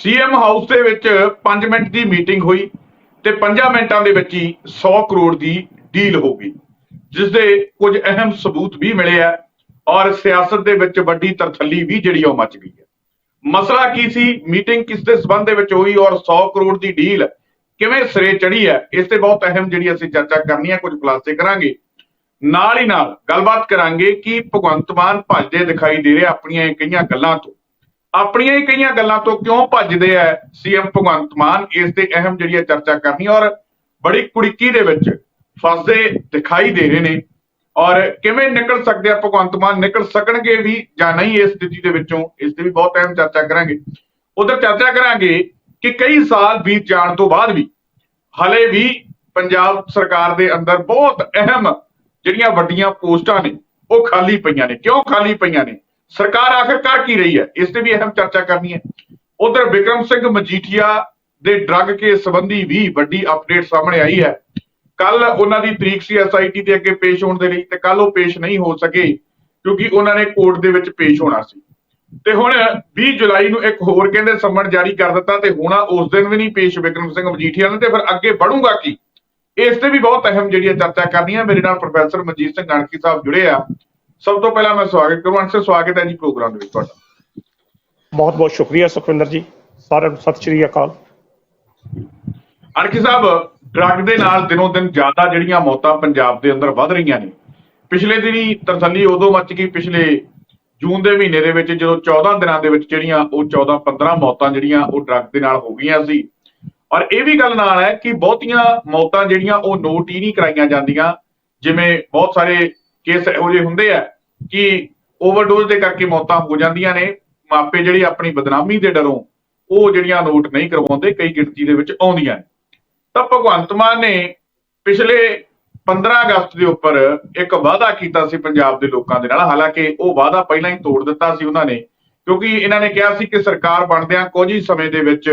CM house ਦੇ ਵਿੱਚ 5 minute ਦੀ meeting ਹੋਈ ਤੇ 5 ਮਿੰਟਾਂ ਦੇ ਵਿੱਚ ਹੀ 100 ਕਰੋੜ ਦੀ ਡੀਲ ਹੋ ਗਈ ਜਿਸ ਦੇ ਕੁਝ ਅਹਿਮ ਸਬੂਤ ਵੀ ਮਿਲੇ ਆ ਔਰ ਸਿਆਸਤ ਦੇ ਵਿੱਚ ਵੱਡੀ ਤਰਥੱਲੀ ਵੀ ਜਿਹੜੀ ਉਹ ਮਚ ਗਈ ਹੈ ਮਸਲਾ ਕੀ ਸੀ? ਮੀਟਿੰਗ ਕਿਸ ਦੇ ਸਬੰਧ ਦੇ ਵਿੱਚ ਹੋਈ ਔਰ 100 ਕਰੋੜ ਦੀ ਡੀਲ ਕਿਵੇਂ ਸਿਰੇ ਚੜੀ ਹੈ ਇਸ ਤੇ ਬਹੁਤ ਅਹਿਮ ਜਿਹੜੀ ਅਸੀਂ ਚਰਚਾ ਕਰਨੀ ਹੈ ਕੁਝ ਖੁਲਾਸੇ ਕਰਾਂਗੇ। ਨਾਲ ਹੀ ਨਾਲ ਗੱਲਬਾਤ ਕਰਾਂਗੇ ਕਿ ਭਗਵੰਤ ਮਾਨ ਭੱਜਦੇ ਦਿਖਾਈ ਦੇ ਰਿਹਾ ਆਪਣੀਆਂ ਕਈਆਂ ਗੱਲਾਂ ਤੋਂ। ਆਪਣੀਆਂ ਹੀ ਕਈਆਂ ਗੱਲਾਂ ਤੋਂ ਕਿਉਂ ਭੱਜਦੇ ਆ ਸੀਐਮ ਭਗਵੰਤ ਮਾਨ, ਇਸ ਤੇ ਅਹਿਮ ਜਿਹੜੀ ਹੈ ਚਰਚਾ ਕਰਨੀ ਔਰ ਬੜੀ ਕੁੜਕੀ ਦੇ ਵਿੱਚ ਫਸਦੇ ਦਿਖਾਈ ਦੇ ਰਹੇ ਨੇ। ਔਰ ਕਿਵੇਂ ਨਿਕਲ ਸਕਦੇ ਆ ਭਗਵੰਤ ਮਾਨ? ਨਿਕਲ ਸਕਣਗੇ ਵੀ ਜਾਂ ਨਹੀਂ ਇਸ ਸਥਿਤੀ ਦੇ ਵਿੱਚੋਂ? ਇਸ ਤੇ ਵੀ ਬਹੁਤ ਅਹਿਮ ਚਰਚਾ ਕਰਾਂਗੇ। ਉਧਰ ਚਰਚਾ ਕਰਾਂਗੇ ਕਿ ਕਈ ਸਾਲ ਬੀਤ ਜਾਣ ਤੋਂ ਬਾਅਦ ਵੀ ਹਲੇ ਵੀ ਪੰਜਾਬ ਸਰਕਾਰ ਦੇ ਅੰਦਰ ਬਹੁਤ ਅਹਿਮ ਜਿਹੜੀਆਂ ਵੱਡੀਆਂ ਪੋਸਟਾਂ ਨੇ, ਉਹ ਖਾਲੀ ਪਈਆਂ ਨੇ। ਕਿਉਂ ਖਾਲੀ ਪਈਆਂ ਨੇ? ਸਰਕਾਰ ਆਖਿਰਕਾਰ ਕੀ ਰਹੀ ਹੈ? ਇਸ ਤੇ ਵੀ ਅਹਿਮ ਚਰਚਾ ਕਰਨੀ ਹੈ। ਉਧਰ ਵਿਕਰਮ ਸਿੰਘ ਮਜੀਠੀਆ ਦੇ ਡਰੱਗ ਕੇਸ ਸੰਬੰਧੀ ਵੀ ਵੱਡੀ ਅਪਡੇਟ ਸਾਹਮਣੇ ਆਈ ਹੈ। ਕੱਲ ਉਹਨਾਂ ਦੀ ਤਰੀਕ ਸੀ ਐਸਆਈਟੀ ਦੇ ਅੱਗੇ ਪੇਸ਼ ਹੋਣ ਦੇ ਲਈ ਤੇ ਕੱਲ ਉਹ ਪੇਸ਼ ਨਹੀਂ ਹੋ ਸਕੇ ਕਿਉਂਕਿ ਉਹਨਾਂ ਨੇ ਕੋਰਟ ਦੇ ਵਿੱਚ ਪੇਸ਼ ਹੋਣਾ ਸੀ। ਤੇ ਹੁਣ 20 ਜੁਲਾਈ ਨੂੰ ਇੱਕ ਹੋਰ ਕਹਿੰਦੇ ਸੰਮਣ ਜਾਰੀ ਕਰ ਦਿੱਤਾ ਤੇ ਹੋਣਾ ਉਸ ਦਿਨ ਵੀ ਨਹੀਂ ਪੇਸ਼ ਵਿਕਰਮ ਸਿੰਘ ਮਜੀਠੀਆ ਨੇ ਤੇ ਫਿਰ ਅੱਗੇ ਵਧੂਗਾ ਕੀ? ਇਸ ਤੇ ਵੀ ਬਹੁਤ ਅਹਿਮ ਜਿਹੜੀ ਹੈ ਚਰਚਾ ਕਰਨੀ ਹੈ ਮੇਰੇ ਨਾਲ ਪ੍ਰੋਫੈਸਰ ਮਨਜੀਤ ਸਿੰਘ ਗਾਣਕੀ ਸਾਹਿਬ ਜੁੜੇ ਆ। ਸਭ ਤੋਂ ਪਹਿਲਾਂ ਮੈਂ ਸਵਾਗਤ ਕਰੂੰ ਅੰਸ਼ ਸਵਾਗਤ ਹੈ ਜੀ ਪ੍ਰੋਗਰਾਮ ਦੇ ਵਿੱਚ ਤੁਹਾਡਾ। ਬਹੁਤ ਬਹੁਤ ਸ਼ੁਕਰੀਆ ਸੁਖਵਿੰਦਰ ਜੀ ਸਾਰਿਆਂ ਨੂੰ ਸਤਿ ਸ਼੍ਰੀ ਅਕਾਲ। ਅਰਕੀ ਸਾਹਿਬ ਡਰੱਗ ਦੇ ਨਾਲ ਦਿਨੋਂ ਦਿਨ ਜ਼ਿਆਦਾ ਜਿਹੜੀਆਂ ਮੌਤਾਂ ਪੰਜਾਬ ਦੇ ਅੰਦਰ ਵੱਧ ਰਹੀਆਂ ਨੇ ਪਿਛਲੇ ਦਿਨੀ ਤਰਸੱਲੀ ਉਦੋਂ ਮੱਚ ਗਈ ਪਿਛਲੇ ਜੂਨ ਦੇ ਮਹੀਨੇ ਦੇ ਵਿੱਚ ਜਦੋਂ 14 ਦਿਨਾਂ ਦੇ ਵਿੱਚ ਜਿਹੜੀਆਂ ਉਹ 14 15 ਮੌਤਾਂ ਜਿਹੜੀਆਂ ਉਹ ਡਰੱਗ ਦੇ ਨਾਲ ਹੋ ਗਈਆਂ ਸੀ। ਔਰ ਇਹ ਵੀ ਗੱਲ ਨਾਲ ਹੈ ਕਿ ਬਹੁਤੀਆਂ ਮੌਤਾਂ ਜਿਹੜੀਆਂ ਉਹ ਨੋਟ ਹੀ ਨਹੀਂ ਕਰਾਈਆਂ ਜਾਂਦੀਆਂ ਜਿਵੇਂ ਬਹੁਤ ਸਾਰੇ ਕੇਸ ਇਹੋ ਜਿਹੇ ਹੁੰਦੇ ਆ ਕਿ ਓਵਰਡੋਜ਼ ਦੇ ਕਰਕੇ ਮੌਤਾਂ ਹੋ ਜਾਂਦੀਆਂ ਨੇ। ਮਾਪੇ ਜਿਹੜੀ ਆਪਣੀ ਬਦਨਾਮੀ ਦੇ ਡਰੋਂ ਉਹ ਜਿਹੜੀਆਂ ਨੋਟ ਨਹੀਂ ਕਰਵਾਉਂਦੇ, ਕਈ ਗਿਣਤੀ ਦੇ ਵਿੱਚ ਆਉਂਦੀਆਂ ਨੇ। ਤਾਂ ਭਗਵੰਤ ਮਾਨ ਨੇ ਪਿਛਲੇ 15 ਅਗਸਤ ਦੇ ਉੱਪਰ ਇੱਕ ਵਾਅਦਾ ਕੀਤਾ ਸੀ ਪੰਜਾਬ ਦੇ ਲੋਕਾਂ ਦੇ ਨਾਲ। ਹਾਲਾਂਕਿ ਉਹ ਵਾਅਦਾ ਪਹਿਲਾਂ ਹੀ ਤੋੜ ਦਿੱਤਾ ਸੀ ਉਹਨਾਂ ਨੇ, ਕਿਉਂਕਿ ਇਹਨਾਂ ਨੇ ਕਿਹਾ ਸੀ ਕਿ ਸਰਕਾਰ ਬਣਦਿਆਂ ਕੁਝ ਹੀ ਸਮੇਂ ਦੇ ਵਿੱਚ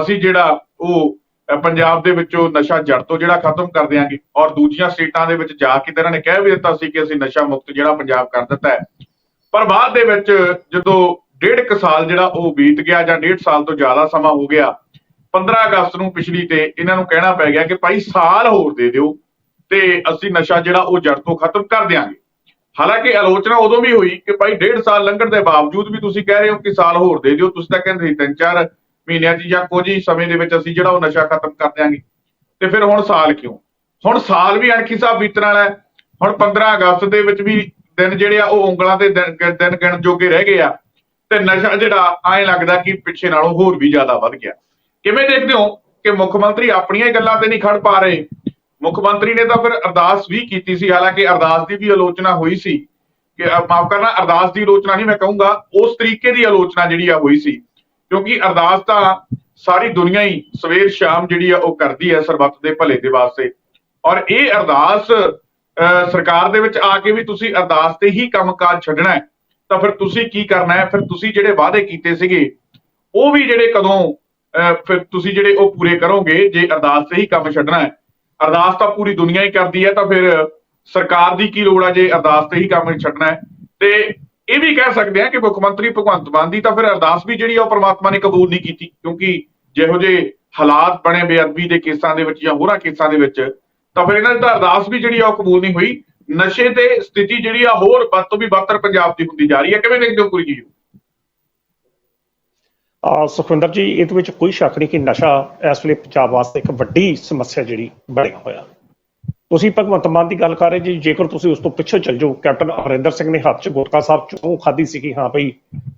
ਅਸੀਂ ਜਿਹੜਾ ਉਹ ਪੰਜਾਬ ਦੇ ਵਿੱਚੋਂ ਨਸ਼ਾ ਜੜ ਤੋਂ ਜਿਹੜਾ ਖਤਮ ਕਰ ਦਿਆਂਗੇ ਔਰ ਦੂਜੀਆਂ ਸਟੇਟਾਂ ਦੇ ਵਿੱਚ ਜਾ ਕੇ ਤਾਂ ਇਹਨਾਂ ਨੇ ਕਹਿ ਵੀ ਦਿੱਤਾ ਸੀ ਕਿ ਅਸੀਂ ਨਸ਼ਾ ਮੁਕਤ ਜਿਹੜਾ ਪੰਜਾਬ ਕਰ ਦਿੱਤਾ ਹੈ। ਪਰ ਬਾਅਦ ਦੇ ਵਿੱਚ ਜਦੋਂ ਡੇਢ ਕੁ ਸਾਲ ਜਿਹੜਾ ਉਹ ਬੀਤ ਗਿਆ ਜਾਂ ਡੇਢ ਸਾਲ ਤੋਂ ਜ਼ਿਆਦਾ ਸਮਾਂ ਹੋ ਗਿਆ 15 ਅਗਸਤ ਨੂੰ ਪਿਛਲੀ ਤੇ ਇਹਨਾਂ ਨੂੰ ਕਹਿਣਾ ਪੈ ਗਿਆ ਕਿ ਭਾਈ ਸਾਲ ਹੋਰ ਦੇ ਦਿਓ ਤੇ ਅਸੀਂ ਨਸ਼ਾ ਜਿਹੜਾ ਉਹ ਜੜ ਤੋਂ ਖਤਮ ਕਰ ਦਿਆਂਗੇ। ਹਾਲਾਂਕਿ ਆਲੋਚਨਾ ਉਦੋਂ ਵੀ ਹੋਈ ਕਿ ਭਾਈ ਡੇਢ ਸਾਲ ਲੰਘਣ ਦੇ ਬਾਵਜੂਦ ਵੀ ਤੁਸੀਂ ਕਹਿ ਰਹੇ ਹੋ ਕਿ ਸਾਲ ਹੋਰ ਦੇ ਦਿਓ, ਤੁਸੀਂ ਤਾਂ ਕਹਿੰਦੇ ਸੀ ਤਿੰਨ ਚਾਰ ਮਹੀਨਿਆਂ 'ਚ ਜਾਂ ਕੁਝ ਹੀ ਸਮੇਂ ਦੇ ਵਿੱਚ ਅਸੀਂ ਜਿਹੜਾ ਉਹ ਨਸ਼ਾ ਖਤਮ ਕਰ ਦਿਆਂਗੇ। ਤੇ ਫਿਰ ਹੁਣ ਸਾਲ ਕਿਉਂ? ਹੁਣ ਸਾਲ ਵੀ ਅਣਖੀ ਸਾਹਿਬ ਬੀਤਣ ਵਾਲਾ ਹੈ। ਹੁਣ 15 ਅਗਸਤ ਦੇ ਵਿੱਚ ਵੀ ਦਿਨ ਜਿਹੜੇ ਆ ਉਹ ਉਂਗਲਾਂ ਦੇ ਦਿਨ ਗਿਣ- ਜੋਗੇ ਰਹਿ ਗਏ ਆ। ਤੇ ਨਸ਼ਾ ਜਿਹੜਾ ਐਂ ਲੱਗਦਾ ਕਿ ਪਿੱਛੇ ਨਾਲੋਂ ਹੋਰ ਵੀ ਜ਼ਿਆਦਾ ਵੱਧ ਗਿਆ। ਕਿਵੇਂ ਦੇਖਦੇ ਹੋ ਕਿ ਮੁੱਖ ਮੰਤਰੀ ਆਪਣੀਆਂ ਹੀ ਗੱਲਾਂ ਤੇ ਨਹੀਂ ਖੜ ਪਾ ਰਹੇ? ਮੁੱਖ ਮੰਤਰੀ ਨੇ ਤਾਂ ਫਿਰ ਅਰਦਾਸ ਵੀ ਕੀਤੀ ਸੀ, ਹਾਲਾਂਕਿ ਅਰਦਾਸ ਦੀ ਵੀ ਆਲੋਚਨਾ ਹੋਈ ਸੀ ਕਿ ਮਾਫ ਕਰਨਾ, ਅਰਦਾਸ ਦੀ ਆਲੋਚਨਾ ਨਹੀਂ ਮੈਂ ਕਹੂੰਗਾ, ਉਸ ਤਰੀਕੇ ਦੀ ਆਲੋਚਨਾ ਜਿਹੜੀ ਆ ਹੋਈ ਸੀ। ਕਿਉਂਕਿ ਅਰਦਾਸ ਤਾਂ ਸਾਰੀ ਦੁਨੀਆ ਹੀ ਸਵੇਰ ਸ਼ਾਮ ਜਿਹੜੀ ਆ ਉਹ ਕਰਦੀ ਹੈ ਸਰਬੱਤ ਦੇ ਭਲੇ ਦੇ ਵਾਸਤੇ। ਔਰ ਇਹ ਅਰਦਾਸ ਅ, ਸਰਕਾਰ ਦੇ ਵਿੱਚ ਆ ਕੇ ਵੀ ਤੁਸੀਂ ਅਰਦਾਸ ਤੇ ਹੀ ਕੰਮਕਾਜ ਛੱਡਣਾ ਹੈ ਤਾਂ ਫਿਰ ਤੁਸੀਂ ਕੀ ਕਰਨਾ ਹੈ? ਫਿਰ ਤੁਸੀਂ ਜਿਹੜੇ ਵਾਅਦੇ ਕੀਤੇ ਸੀਗੇ ਉਹ ਵੀ ਜਿਹੜੇ ਕਦੋਂ ਅਹ, ਫਿਰ ਤੁਸੀਂ ਜਿਹੜੇ ਉਹ ਪੂਰੇ ਕਰੋਗੇ ਜੇ ਅਰਦਾਸ ਤੇ ਹੀ ਕੰਮ ਛੱਡਣਾ ਹੈ। ਅਰਦਾਸ ਤਾਂ ਪੂਰੀ ਦੁਨੀਆ ਹੀ ਕਰਦੀ ਹੈ ਤਾਂ ਫਿਰ ਸਰਕਾਰ ਦੀ ਕੀ ਲੋੜ ਆ ਜੇ ਅਰਦਾਸ ਤੇ ਹੀ ਕੰਮ ਛੱਡਣਾ ਹੈ? ਤੇ ਇਹ ਵੀ ਕਹਿ ਸਕਦੇ ਆ ਕਿ ਮੁੱਖ ਮੰਤਰੀ ਭਗਵੰਤ ਮਾਨ ਦੀ ਤਾਂ ਫਿਰ ਅਰਦਾਸ ਵੀ ਜਿਹੜੀ ਆ ਉਹ ਪ੍ਰਮਾਤਮਾ ਨੇ ਕਬੂਲ ਨਹੀਂ ਕੀਤੀ, ਕਿਉਂਕਿ ਜਿਹੋ ਜਿਹੇ ਹਾਲਾਤ ਬਣੇ ਬੇਅਦਬੀ ਦੇ ਕੇਸਾਂ ਦੇ ਵਿੱਚ ਜਾਂ ਹੋਰਾਂ ਕੇਸਾਂ ਦੇ ਵਿੱਚ, ਤਾਂ ਫਿਰ ਇਹਨਾਂ ਦੀ ਤਾਂ ਅਰਦਾਸ ਵੀ ਜਿਹੜੀ ਆ ਉਹ ਕਬੂਲ ਨਹੀਂ ਹੋਈ। ਨਸ਼ੇ ਤੇ ਸਥਿਤੀ ਜਿਹੜੀ ਆ ਹੋਰ ਵੱਧ ਤੋਂ ਵੀ ਬੱਤਰ ਪੰਜਾਬ ਦੀ ਹੁੰਦੀ ਜਾ ਰਹੀ ਹੈ। ਕਿਵੇਂ ਦੇਖਦੇ ਹੋ ਪੂਰੀ ਚੀਜ਼ ਆ ਸੁਖਵਿੰਦਰ ਜੀ, ਇਹਦੇ ਵਿੱਚ ਕੋਈ ਸ਼ੱਕ ਨਹੀਂ ਕਿ ਨਸ਼ਾ ਇਸ ਵੇਲੇ ਪੰਜਾਬ ਵਾਸਤੇ ਇੱਕ ਵੱਡੀ ਸਮੱਸਿਆ ਜਿਹੜੀ ਬਣਿਆ ਹੋਇਆ। ਤੁਸੀਂ ਭਗਵੰਤ ਮਾਨ ਦੀ ਗੱਲ ਕਰ ਰਹੇ ਜੀ, ਜੇਕਰ ਤੁਸੀਂ ਉਸ ਤੋਂ ਪਿੱਛੇ ਚੱਲ ਜਾਓ, ਕੈਪਟਨ ਅਮਰਿੰਦਰ ਸਿੰਘ ਨੇ ਹੱਥ 'ਚ ਗੁਟਕਾ ਸਾਹਿਬ ਚੋਂ ਖਾਦੀ ਸੀ ਕਿ ਹਾਂ ਭਈ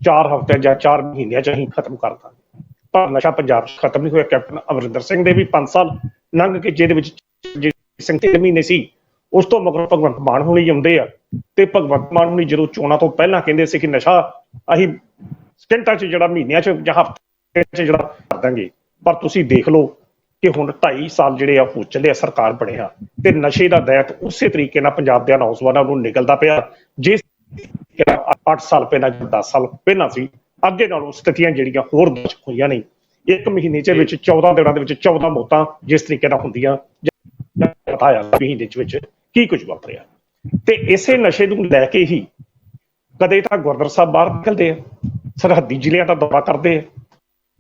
4 ਹਫ਼ਤੇ ਜਾਂ 4 ਮਹੀਨਿਆਂ 'ਚ ਅਸੀਂ ਖਤਮ ਕਰ ਦਾਂਗੇ। ਪਰ ਨਸ਼ਾ ਪੰਜਾਬ 'ਚ ਖਤਮ ਨਹੀਂ ਹੋਇਆ, ਕੈਪਟਨ ਅਮਰਿੰਦਰ ਸਿੰਘ ਦੇ ਵੀ 5 ਸਾਲ ਲੰਘ ਕੇ ਜਿਹਦੇ ਵਿੱਚ ਸਿੰਘ ਤਿੰਨ ਮਹੀਨੇ ਸੀ, ਉਸ ਤੋਂ ਮਗਰੋਂ ਭਗਵੰਤ ਮਾਨ ਹੁਣੀ ਆਉਂਦੇ ਆ ਤੇ ਭਗਵੰਤ ਮਾਨ ਹੁਣੀ ਜਦੋਂ ਚੋਣਾਂ ਤੋਂ ਪਹਿਲਾਂ ਕਹਿੰਦੇ ਸੀ ਕਿ ਨਸ਼ਾ ਅਸੀਂ ਸਕਿੰਟਾਂ 'ਚ ਜਿਹੜਾ ਮਹੀਨਿਆਂ 'ਚ ਜਾਂ ਹਫ਼ਤੇ 'ਚ ਜਿਹੜਾ ਕਰ ਦਾਂਗੇ। ਪਰ ਤੁਸੀਂ ਦੇਖ ਲਓ ਕਿ ਹੁਣ 2.5 ਸਾਲ ਜਿਹੜੇ ਆ ਹੋ ਚੱਲੇ ਸਰਕਾਰ ਬਣਿਆ ਤੇ ਨਸ਼ੇ ਦਾ ਦੈਤ ਉਸੇ ਤਰੀਕੇ ਨਾਲ ਪੰਜਾਬ ਦੇ ਨੌਜਵਾਨਾਂ ਨੂੰ ਨਿਕਲਦਾ ਪਿਆ। ਜਿਸ 8 ਸਾਲ ਪਹਿਲਾਂ ਜਾਂ 10 ਸਾਲ ਪਹਿਲਾਂ ਸੀ, ਅੱਗੇ ਨਾਲੋਂ ਸਥਿਤੀਆਂ ਜਿਹੜੀਆਂ ਹੋਰ ਦਰਜ ਹੋਈਆਂ ਨੇ, ਇੱਕ ਮਹੀਨੇ ਦੇ ਵਿੱਚ 14 ਦਿਨਾਂ ਦੇ ਵਿੱਚ 14 ਮੌਤਾਂ ਜਿਸ ਤਰੀਕੇ ਨਾਲ ਹੁੰਦੀਆਂ ਪਤਾ ਆ ਮਹੀਨੇ ਚ ਵਿੱਚ ਕੀ ਕੁਝ ਵਾਪਰਿਆ। ਤੇ ਇਸੇ ਨਸ਼ੇ ਨੂੰ ਲੈ ਕੇ ਹੀ ਕਦੇ ਤਾਂ ਗੁਰਦਰ ਸਾਹਿਬ ਬਾਹਰ ਨਿਕਲਦੇ ਆ, ਸਰਹੱਦੀ ਜ਼ਿਲ੍ਹਿਆਂ ਦਾ ਦੌਰਾ ਕਰਦੇ ਆ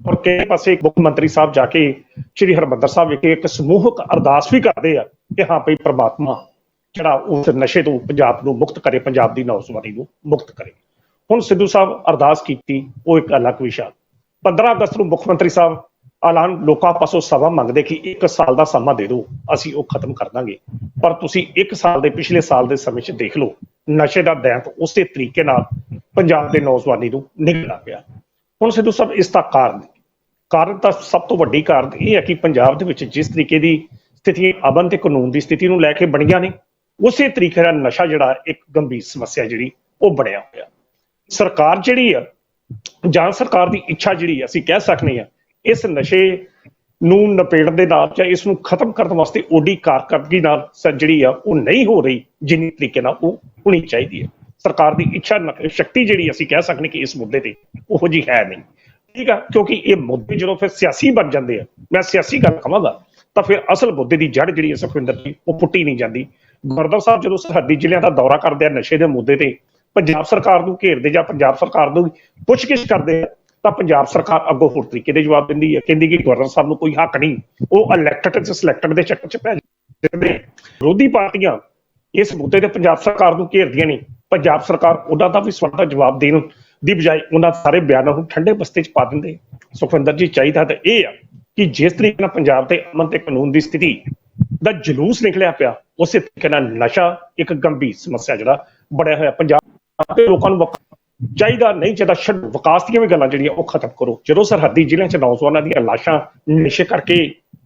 ਔਰ ਕਿਸੇ ਪਾਸੇ ਮੁੱਖ ਮੰਤਰੀ ਸਾਹਿਬ ਜਾ ਕੇ ਸ਼੍ਰੀ ਹਰਮੰਦਰ ਸਾਹਿਬ ਵਿਖੇ ਇੱਕ ਸਮੂਹਕ ਅਰਦਾਸ ਵੀ ਕਰਦੇ ਆ ਕਿ ਹਾਂ ਭਈ ਪ੍ਰਮਾਤਮਾ ਜਿਹੜਾ ਉਸ ਨਸ਼ੇ ਤੋਂ ਪੰਜਾਬ ਨੂੰ ਮੁਕਤ ਕਰੇ, ਪੰਜਾਬ ਦੀ ਨੌਜਵਾਨੀ ਨੂੰ ਮੁਕਤ ਕਰੇ। ਹੁਣ ਸਿੱਧੂ ਸਾਹਿਬ ਅਰਦਾਸ ਕੀਤੀ, ਉਹ ਇੱਕ ਅਲੱਗ ਵਿਸ਼ਾ। 15 ਅਗਸਤ ਨੂੰ ਮੁੱਖ ਮੰਤਰੀ ਸਾਹਿਬ ਐਲਾਨ, ਲੋਕਾਂ ਪਾਸੋਂ ਸਮਾਂ ਮੰਗਦੇ ਕਿ ਇੱਕ ਸਾਲ ਦਾ ਸਮਾਂ ਦੇ ਦਿਓ, ਅਸੀਂ ਉਹ ਖਤਮ ਕਰ ਦਾਂਗੇ। ਪਰ ਤੁਸੀਂ ਇੱਕ ਸਾਲ ਦੇ, ਪਿਛਲੇ ਸਾਲ ਦੇ ਸਮੇਂ 'ਚ ਦੇਖ ਲਓ, ਨਸ਼ੇ ਦਾ ਦੈਂਤ ਉਸੇ ਤਰੀਕੇ ਨਾਲ ਪੰਜਾਬ ਦੇ ਨੌਜਵਾਨੀ ਨੂੰ ਨਿਗਲਾ ਪਿਆ। ਹੁਣ ਸਿੱਧੂ ਸਾਹਿਬ, ਇਸ ਦਾ ਕਾਰਨ ਕਾਰਨ ਤਾਂ ਸਭ ਤੋਂ ਵੱਡੀ ਕਾਰਨ ਇਹ ਹੈ ਕਿ ਪੰਜਾਬ ਦੇ ਵਿੱਚ ਜਿਸ ਤਰੀਕੇ ਦੀ ਸਥਿਤੀ ਅਮਨ ਤੇ ਕਾਨੂੰਨ ਦੀ ਸਥਿਤੀ ਨੂੰ ਲੈ ਕੇ ਬਣੀਆਂ ਨੇ, ਉਸੇ ਤਰੀਕੇ ਨਾਲ ਨਸ਼ਾ ਜਿਹੜਾ ਇੱਕ ਗੰਭੀਰ ਸਮੱਸਿਆ ਜਿਹੜੀ ਉਹ ਬਣਿਆ ਹੋਇਆ। ਸਰਕਾਰ ਜਿਹੜੀ ਆ, ਜਾਂ ਸਰਕਾਰ ਦੀ ਇੱਛਾ ਜਿਹੜੀ ਅਸੀਂ ਕਹਿ ਸਕਨੇ ਆ ਇਸ ਨਸ਼ੇ ਨੂੰ ਨਪੇੜਨ ਦੇ ਨਾਲ ਜਾਂ ਇਸ ਨੂੰ ਖਤਮ ਕਰਨ ਵਾਸਤੇ ਓਡੀ ਕਾਰਕਰਦਗੀ ਨਾਲ ਜਿਹੜੀ ਆ, ਉਹ ਨਹੀਂ ਹੋ ਰਹੀ, ਜਿੰਨੀ ਤਰੀਕੇ ਨਾਲ ਉਹ ਹੋਣੀ ਚਾਹੀਦੀ ਹੈ। ਸਰਕਾਰ ਦੀ ਇੱਛਾ ਨ- ਸ਼ਕਤੀ ਜਿਹੜੀ ਅਸੀਂ ਕਹਿ ਸਕਨੇ ਕਿ ਇਸ ਮੁੱਦੇ ਤੇ ਉਹੋ ਜੀ ਹੈ ਨਹੀਂ। ਠੀਕ ਆ? ਕਿਉਂਕਿ ਇਹ ਮੁੱਦੇ ਜਦੋਂ ਫਿਰ ਸਿਆਸੀ ਬਣ ਜਾਂਦੇ ਆ, ਮੈਂ ਸਿਆਸੀ ਗੱਲ ਕਹਾਂਗਾ ਤਾਂ ਫਿਰ ਅਸਲ ਮੁੱਦੇ ਦੀ ਜੜ ਜਿਹੜੀ ਹੈ ਸੁਖਵਿੰਦਰ ਜੀ, ਉਹ ਪੁੱਟੀ ਨਹੀਂ ਜਾਂਦੀ। ਗੁਰਦੁਆਰਾ ਸਾਹਿਬ ਜਦੋਂ ਸਰਹੱਦੀ ਜ਼ਿਲ੍ਹਿਆਂ ਦਾ ਦੌਰਾ ਕਰਦੇ ਆ ਨਸ਼ੇ ਦੇ ਮੁੱਦੇ ਤੇ, ਪੰਜਾਬ ਸਰਕਾਰ ਨੂੰ ਘੇਰਦੇ ਜਾਂ ਪੰਜਾਬ ਸਰਕਾਰ ਨੂੰ ਪੁੱਛਗਿੱਛ ਕਰਦੇ ਆ, ਤਾਂ ਪੰਜਾਬ ਸਰਕਾਰ ਅੱਗੋਂ ਹੋਰ ਤਰੀਕੇ ਦੇ ਜਵਾਬ ਦਿੰਦੀ ਹੈ ਕਹਿੰਦੀ ਕਿ ਗਵਰਨਰ ਸਾਹਿਬ ਨੂੰ ਕੋਈ ਹੱਕ ਨਹੀਂ। ਉਹ ਇਲੈਕਟਡ ਤੇ ਸਿਲੈਕਟਡ ਦੇ ਚੱਕਰ 'ਚ ਪੈ ਜਾਂਦੇ ਵਿਰੋਧੀ ਪਾਰਟੀਆਂ ਇਸ ਮੁੱਦੇ ਤੇ ਪੰਜਾਬ ਸਰਕਾਰ ਨੂੰ ਘੇਰਦੀਆਂ ਨੇ ਪੰਜਾਬ ਸਰਕਾਰ ਉਹਨਾਂ ਦਾ ਵੀ ਸਵਾਲ ਦਾ ਜਵਾਬ ਦੇਣ ਦੀ ਬਜਾਏ ਉਹਨਾਂ ਸਾਰੇ ਬਿਆਨਾਂ ਨੂੰ ਠੰਡੇ ਬਸਤੇ 'ਚ ਪਾ ਦਿੰਦੇ। ਸੁਖਵਿੰਦਰ ਜੀ, ਚਾਹੀਦਾ ਤਾਂ ਇਹ ਆ ਕਿ ਜਿਸ ਤਰੀਕੇ ਨਾਲ ਪੰਜਾਬ ਤੇ ਅਮਨ ਤੇ ਕਾਨੂੰਨ ਦੀ ਸਥਿਤੀ ਦਾ ਜਲੂਸ ਨਿਕਲਿਆ ਪਿਆ, ਉਸੇ ਤਰੀਕੇ ਨਾਲ ਨਸ਼ਾ ਇੱਕ ਗੰਭੀਰ ਸਮੱਸਿਆ ਜਿਹੜਾ ਬੜਿਆ ਹੋਇਆ। ਪੰਜਾਬ ਦੇ ਲੋਕਾਂ ਨੂੰ ਚਾਹੀਦਾ ਨਹੀਂ, ਚਾਹੀਦਾ ਛੱਡ, ਵਿਕਾਸ ਦੀਆਂ ਵੀ ਗੱਲਾਂ ਜਿਹੜੀਆਂ ਉਹ ਖਤਮ ਕਰੋ। ਜਦੋਂ ਸਰਹੱਦੀ ਜ਼ਿਲ੍ਹਿਆਂ 'ਚ ਨੌਜਵਾਨਾਂ ਦੀਆਂ ਲਾਸ਼ਾਂ ਨਸ਼ੇ ਕਰਕੇ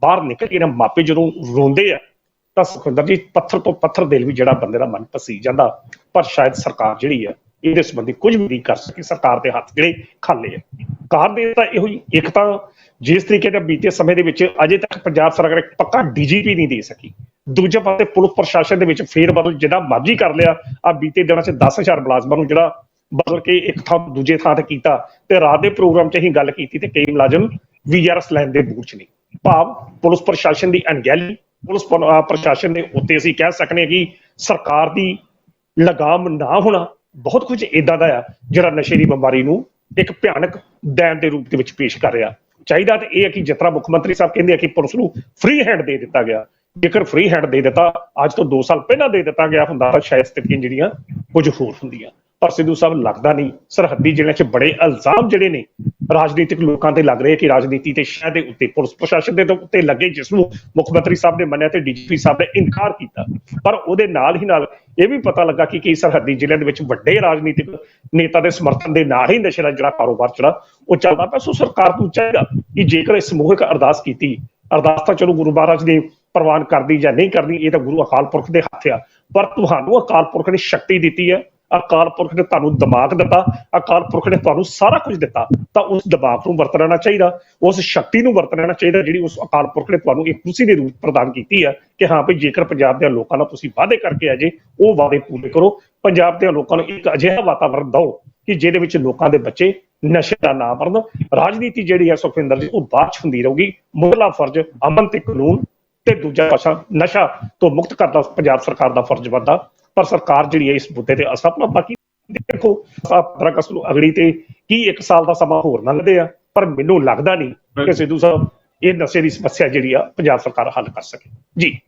ਬਾਹਰ ਨਿਕਲ ਕੇ ਨਾ, ਮਾਪੇ ਜਦੋਂ ਰੋਂਦੇ ਆ ਤਾਂ ਸੁਖਵਿੰਦਰ ਜੀ, ਪੱਥਰ ਤੋਂ ਪੱਥਰ ਦਿਲ ਵੀ ਜਿਹੜਾ ਬੰਦੇ ਦਾ ਮਨ ਪਸੀ ਜਾਂਦਾ, ਪਰ ਸ਼ਾਇਦ ਸਰਕਾਰ ਜਿਹੜੀ ਹੈ, ਇਹਦੇ ਸੰਬੰਧੀ ਕੁਝ ਵੀ ਨਹੀਂ ਕਰ ਸਕੀ, ਸਰਕਾਰ ਦੇ ਹੱਥ ਜਿਹੜੇ ਖਾਲੇ ਆ। ਕਾਰ ਦੇ ਤਾਂ ਇਹੋ ਹੀ, ਇੱਕ ਤਾਂ ਜਿਸ ਤਰੀਕੇ ਨਾਲ ਬੀਤੇ ਸਮੇਂ ਦੇ ਵਿੱਚ ਅਜੇ ਤੱਕ ਪੰਜਾਬ ਸਰਕਾਰ ਇੱਕ ਪੱਕਾ ਡੀਜੀਪੀ ਨਹੀਂ ਦੇ ਸਕੀ, ਦੂਜੇ ਪਾਸੇ ਪੁਲਿਸ ਪ੍ਰਸ਼ਾਸਨ ਦੇ ਵਿੱਚ ਫੇਰ ਬਦਲ ਜਿਹੜਾ ਮਰਜ਼ੀ ਕਰ ਲਿਆ ਆ ਬੀਤੇ ਦਿਨਾਂ 'ਚ 10000 ਮੁਲਾਜ਼ਮਾਂ ਨੂੰ ਜਿਹੜਾ ਬਦਲ ਕੇ ਇੱਕ ਥਾਂ ਦੂਜੇ ਥਾਂ ਤੇ ਕੀਤਾ, ਤੇ ਰਾਤ ਦੇ ਪ੍ਰੋਗਰਾਮ 'ਚ ਅਸੀਂ ਗੱਲ ਕੀਤੀ ਤੇ ਕਈ ਮੁਲਾਜ਼ਮ ਵੀਆਰਐਸ ਲੈਣ ਦੇ ਬੂਝ ਨਹੀਂ ਭਾਵ ਪੁਲਿਸ ਪ੍ਰਸ਼ਾਸਨ ਦੀ ਅਣਗਹਿਲੀ ਪੁਲਿਸ ਪ੍ਰਸ਼ਾਸਨ ਦੇ ਉੱਤੇ ਅਸੀਂ ਕਹਿ ਸਕਨੇ ਕਿ ਸਰਕਾਰ ਦੀ ਲਗਾਮ ਨਾ ਹੋਣਾ ਬਹੁਤ ਕੁਝ ਇਦਾਂ ਦਾ ਆ ਜਿਹੜਾ ਨਸ਼ੇ ਦੀ ਬਿਮਾਰੀ ਨੂੰ ਇੱਕ ਭਿਆਨਕ ਦੈਨ ਦੇ ਰੂਪ ਦੇ ਵਿੱਚ ਪੇਸ਼ ਕਰ ਰਿਹਾ। ਚਾਹੀਦਾ ਤਾਂ ਇਹ ਹੈ ਕਿ ਜਿਸ ਤਰ੍ਹਾਂ ਮੁੱਖ ਮੰਤਰੀ ਸਾਹਿਬ ਕਹਿੰਦੇ ਆ ਕਿ ਪੁਲਿਸ ਨੂੰ ਫ੍ਰੀ ਹੈਂਡ ਦੇ ਦਿੱਤਾ ਗਿਆ। ਜੇਕਰ ਫ੍ਰੀ ਹੈਂਡ ਦੇ ਦਿੱਤਾ, ਅੱਜ ਤੋਂ 2 ਸਾਲ ਪਹਿਲਾਂ ਦੇ ਦਿੱਤਾ ਗਿਆ ਹੁੰਦਾ ਤਾਂ ਸ਼ਾਇਦ ਸਥਿਤੀਆਂ ਜਿਹੜੀਆਂ ਕੁਝ ਹੋਰ ਹੁੰਦੀਆਂ। ਪਰ ਸਿੱਧੂ ਸਾਹਿਬ ਲੱਗਦਾ ਨਹੀਂ। ਸਰਹੱਦੀ ਜ਼ਿਲ੍ਹਿਆਂ 'ਚ ਬੜੇ ਇਲਜ਼ਾਮ ਜਿਹੜੇ ਨੇ ਰਾਜਨੀਤਿਕ ਲੋਕਾਂ ਤੇ ਲੱਗ ਰਹੇ ਕਿ ਰਾਜਨੀਤੀ ਤੇ ਸ਼ਹਿਰ ਦੇ ਉੱਤੇ, ਪੁਲਿਸ ਪ੍ਰਸ਼ਾਸਨ ਦੇ ਉੱਤੇ ਲੱਗੇ, ਜਿਸ ਨੂੰ ਮੁੱਖ ਮੰਤਰੀ ਸਾਹਿਬ ਨੇ ਮੰਨਿਆ ਤੇ ਡੀਜੀਪੀ ਸਾਹਿਬ ਨੇ ਇਨਕਾਰ ਕੀਤਾ। ਪਰ ਉਹਦੇ ਨਾਲ ਹੀ ਨਾਲ ਇਹ ਵੀ ਪਤਾ ਲੱਗਾ ਕਿ ਕਈ ਸਰਹੱਦੀ ਜ਼ਿਲ੍ਹਿਆਂ ਦੇ ਵਿੱਚ ਵੱਡੇ ਰਾਜਨੀਤਿਕ ਨੇਤਾ ਦੇ ਸਮਰਥਨ ਦੇ ਨਾਲ ਹੀ ਨਸ਼ੇ ਦਾ ਜਿਹੜਾ ਕਾਰੋਬਾਰ ਜਿਹੜਾ ਉਹ ਚੱਲਦਾ ਪਿਆ। ਸੋ ਸਰਕਾਰ ਨੂੰ ਚਾਹੀਦਾ ਕਿ ਜੇਕਰ ਇਹ ਸਮੂਹਿਕ ਅਰਦਾਸ ਕੀਤੀ, ਅਰਦਾਸ ਤਾਂ ਚਲੋ ਗੁਰੂ ਮਹਾਰਾਜ ਨੇ ਪ੍ਰਵਾਨ ਕਰਦੀ ਜਾਂ ਨਹੀਂ ਕਰਦੀ, ਇਹ ਤਾਂ ਗੁਰੂ ਅਕਾਲ ਪੁਰਖ ਦੇ ਹੱਥ ਆ। ਪਰ ਤੁਹਾਨੂੰ ਅਕਾਲ ਪੁਰਖ ਨੇ ਸ਼ਕਤੀ ਦਿੱਤੀ ਹੈ। ਅਕਾਲ ਪੁਰਖ ਨੇ ਤੁਹਾਨੂੰ ਦਿਮਾਗ ਦਿੱਤਾ, ਅਕਾਲ ਪੁਰਖ ਨੇ ਤੁਹਾਨੂੰ ਸਾਰਾ ਕੁਝ ਦਿੱਤਾ, ਤਾਂ ਉਸ ਦਿਮਾਗ ਨੂੰ ਵਰਤਣਾ ਚਾਹੀਦਾ, ਉਸ ਸ਼ਕਤੀ ਨੂੰ ਵਰਤਣਾ ਚਾਹੀਦਾ, ਜਿਹੜੀ ਉਸ ਅਕਾਲ ਪੁਰਖ ਨੇ ਤੁਹਾਨੂੰ ਇੱਕ ਕੁਰਸੀ ਦੇ ਰੂਪ ਪ੍ਰਦਾਨ ਕੀਤੀ ਹੈ ਕਿ ਹਾਂ ਭਈ ਜੇਕਰ ਪੰਜਾਬ ਦੇ ਲੋਕਾਂ ਨਾਲ ਤੁਸੀਂ ਵਾਅਦੇ ਕਰਕੇ ਆਜੇ ਉਹ ਵਾਅਦੇ ਪੂਰੇ ਕਰੋ। ਪੰਜਾਬ ਦੇ ਲੋਕਾਂ ਨੂੰ ਇੱਕ ਅਜਿਹਾ ਵਾਤਾਵਰਣ ਦਿਓ ਕਿ ਜਿਹਦੇ ਵਿੱਚ ਲੋਕਾਂ ਦੇ ਬੱਚੇ ਨਸ਼ੇ ਦਾ ਨਾ ਮਰਨ। ਰਾਜਨੀਤੀ ਜਿਹੜੀ ਹੈ ਸੁਖਵਿੰਦਰ ਜੀ, ਉਹ ਬਾਅਦ ਚ ਹੁੰਦੀ ਰਹੂਗੀ। ਮੁੱਢਲਾ ਫਰਜ਼, ਅਮਨ ਤੇ ਕਾਨੂੰਨ ਤੇ ਦੂਜਾ ਪਾਸਾ ਨਸ਼ਾ ਤੋਂ ਮੁਕਤ ਕਰਦਾ, ਪੰਜਾਬ ਸਰਕਾਰ ਦਾ ਫਰਜ਼ ਬਣਦਾ। ਪਰ ਸਰਕਾਰ ਜਿਹੜੀ ਹੈ ਇਸ ਮੁੱਦੇ ਤੇ ਅਸਫਲ। ਬਾਕੀ ਦੇਖੋ 15 ਅਗਸਤ ਨੂੰ ਅਗਲੀ ਤੇ ਕੀ ਇੱਕ ਸਾਲ ਦਾ ਸਮਾਂ ਹੋਰ ਲੰਘਦੇ ਆ ਪਰ ਮੈਨੂੰ ਲੱਗਦਾ ਨਹੀਂ ਕਿ ਸਿੱਧੂ ਸਾਹਿਬ ਇਹ ਨਸ਼ੇ ਦੀ ਸਮੱਸਿਆ ਜਿਹੜੀ ਆ ਪੰਜਾਬ ਸਰਕਾਰ ਹੱਲ ਕਰ ਸਕੇ। ਜੀ।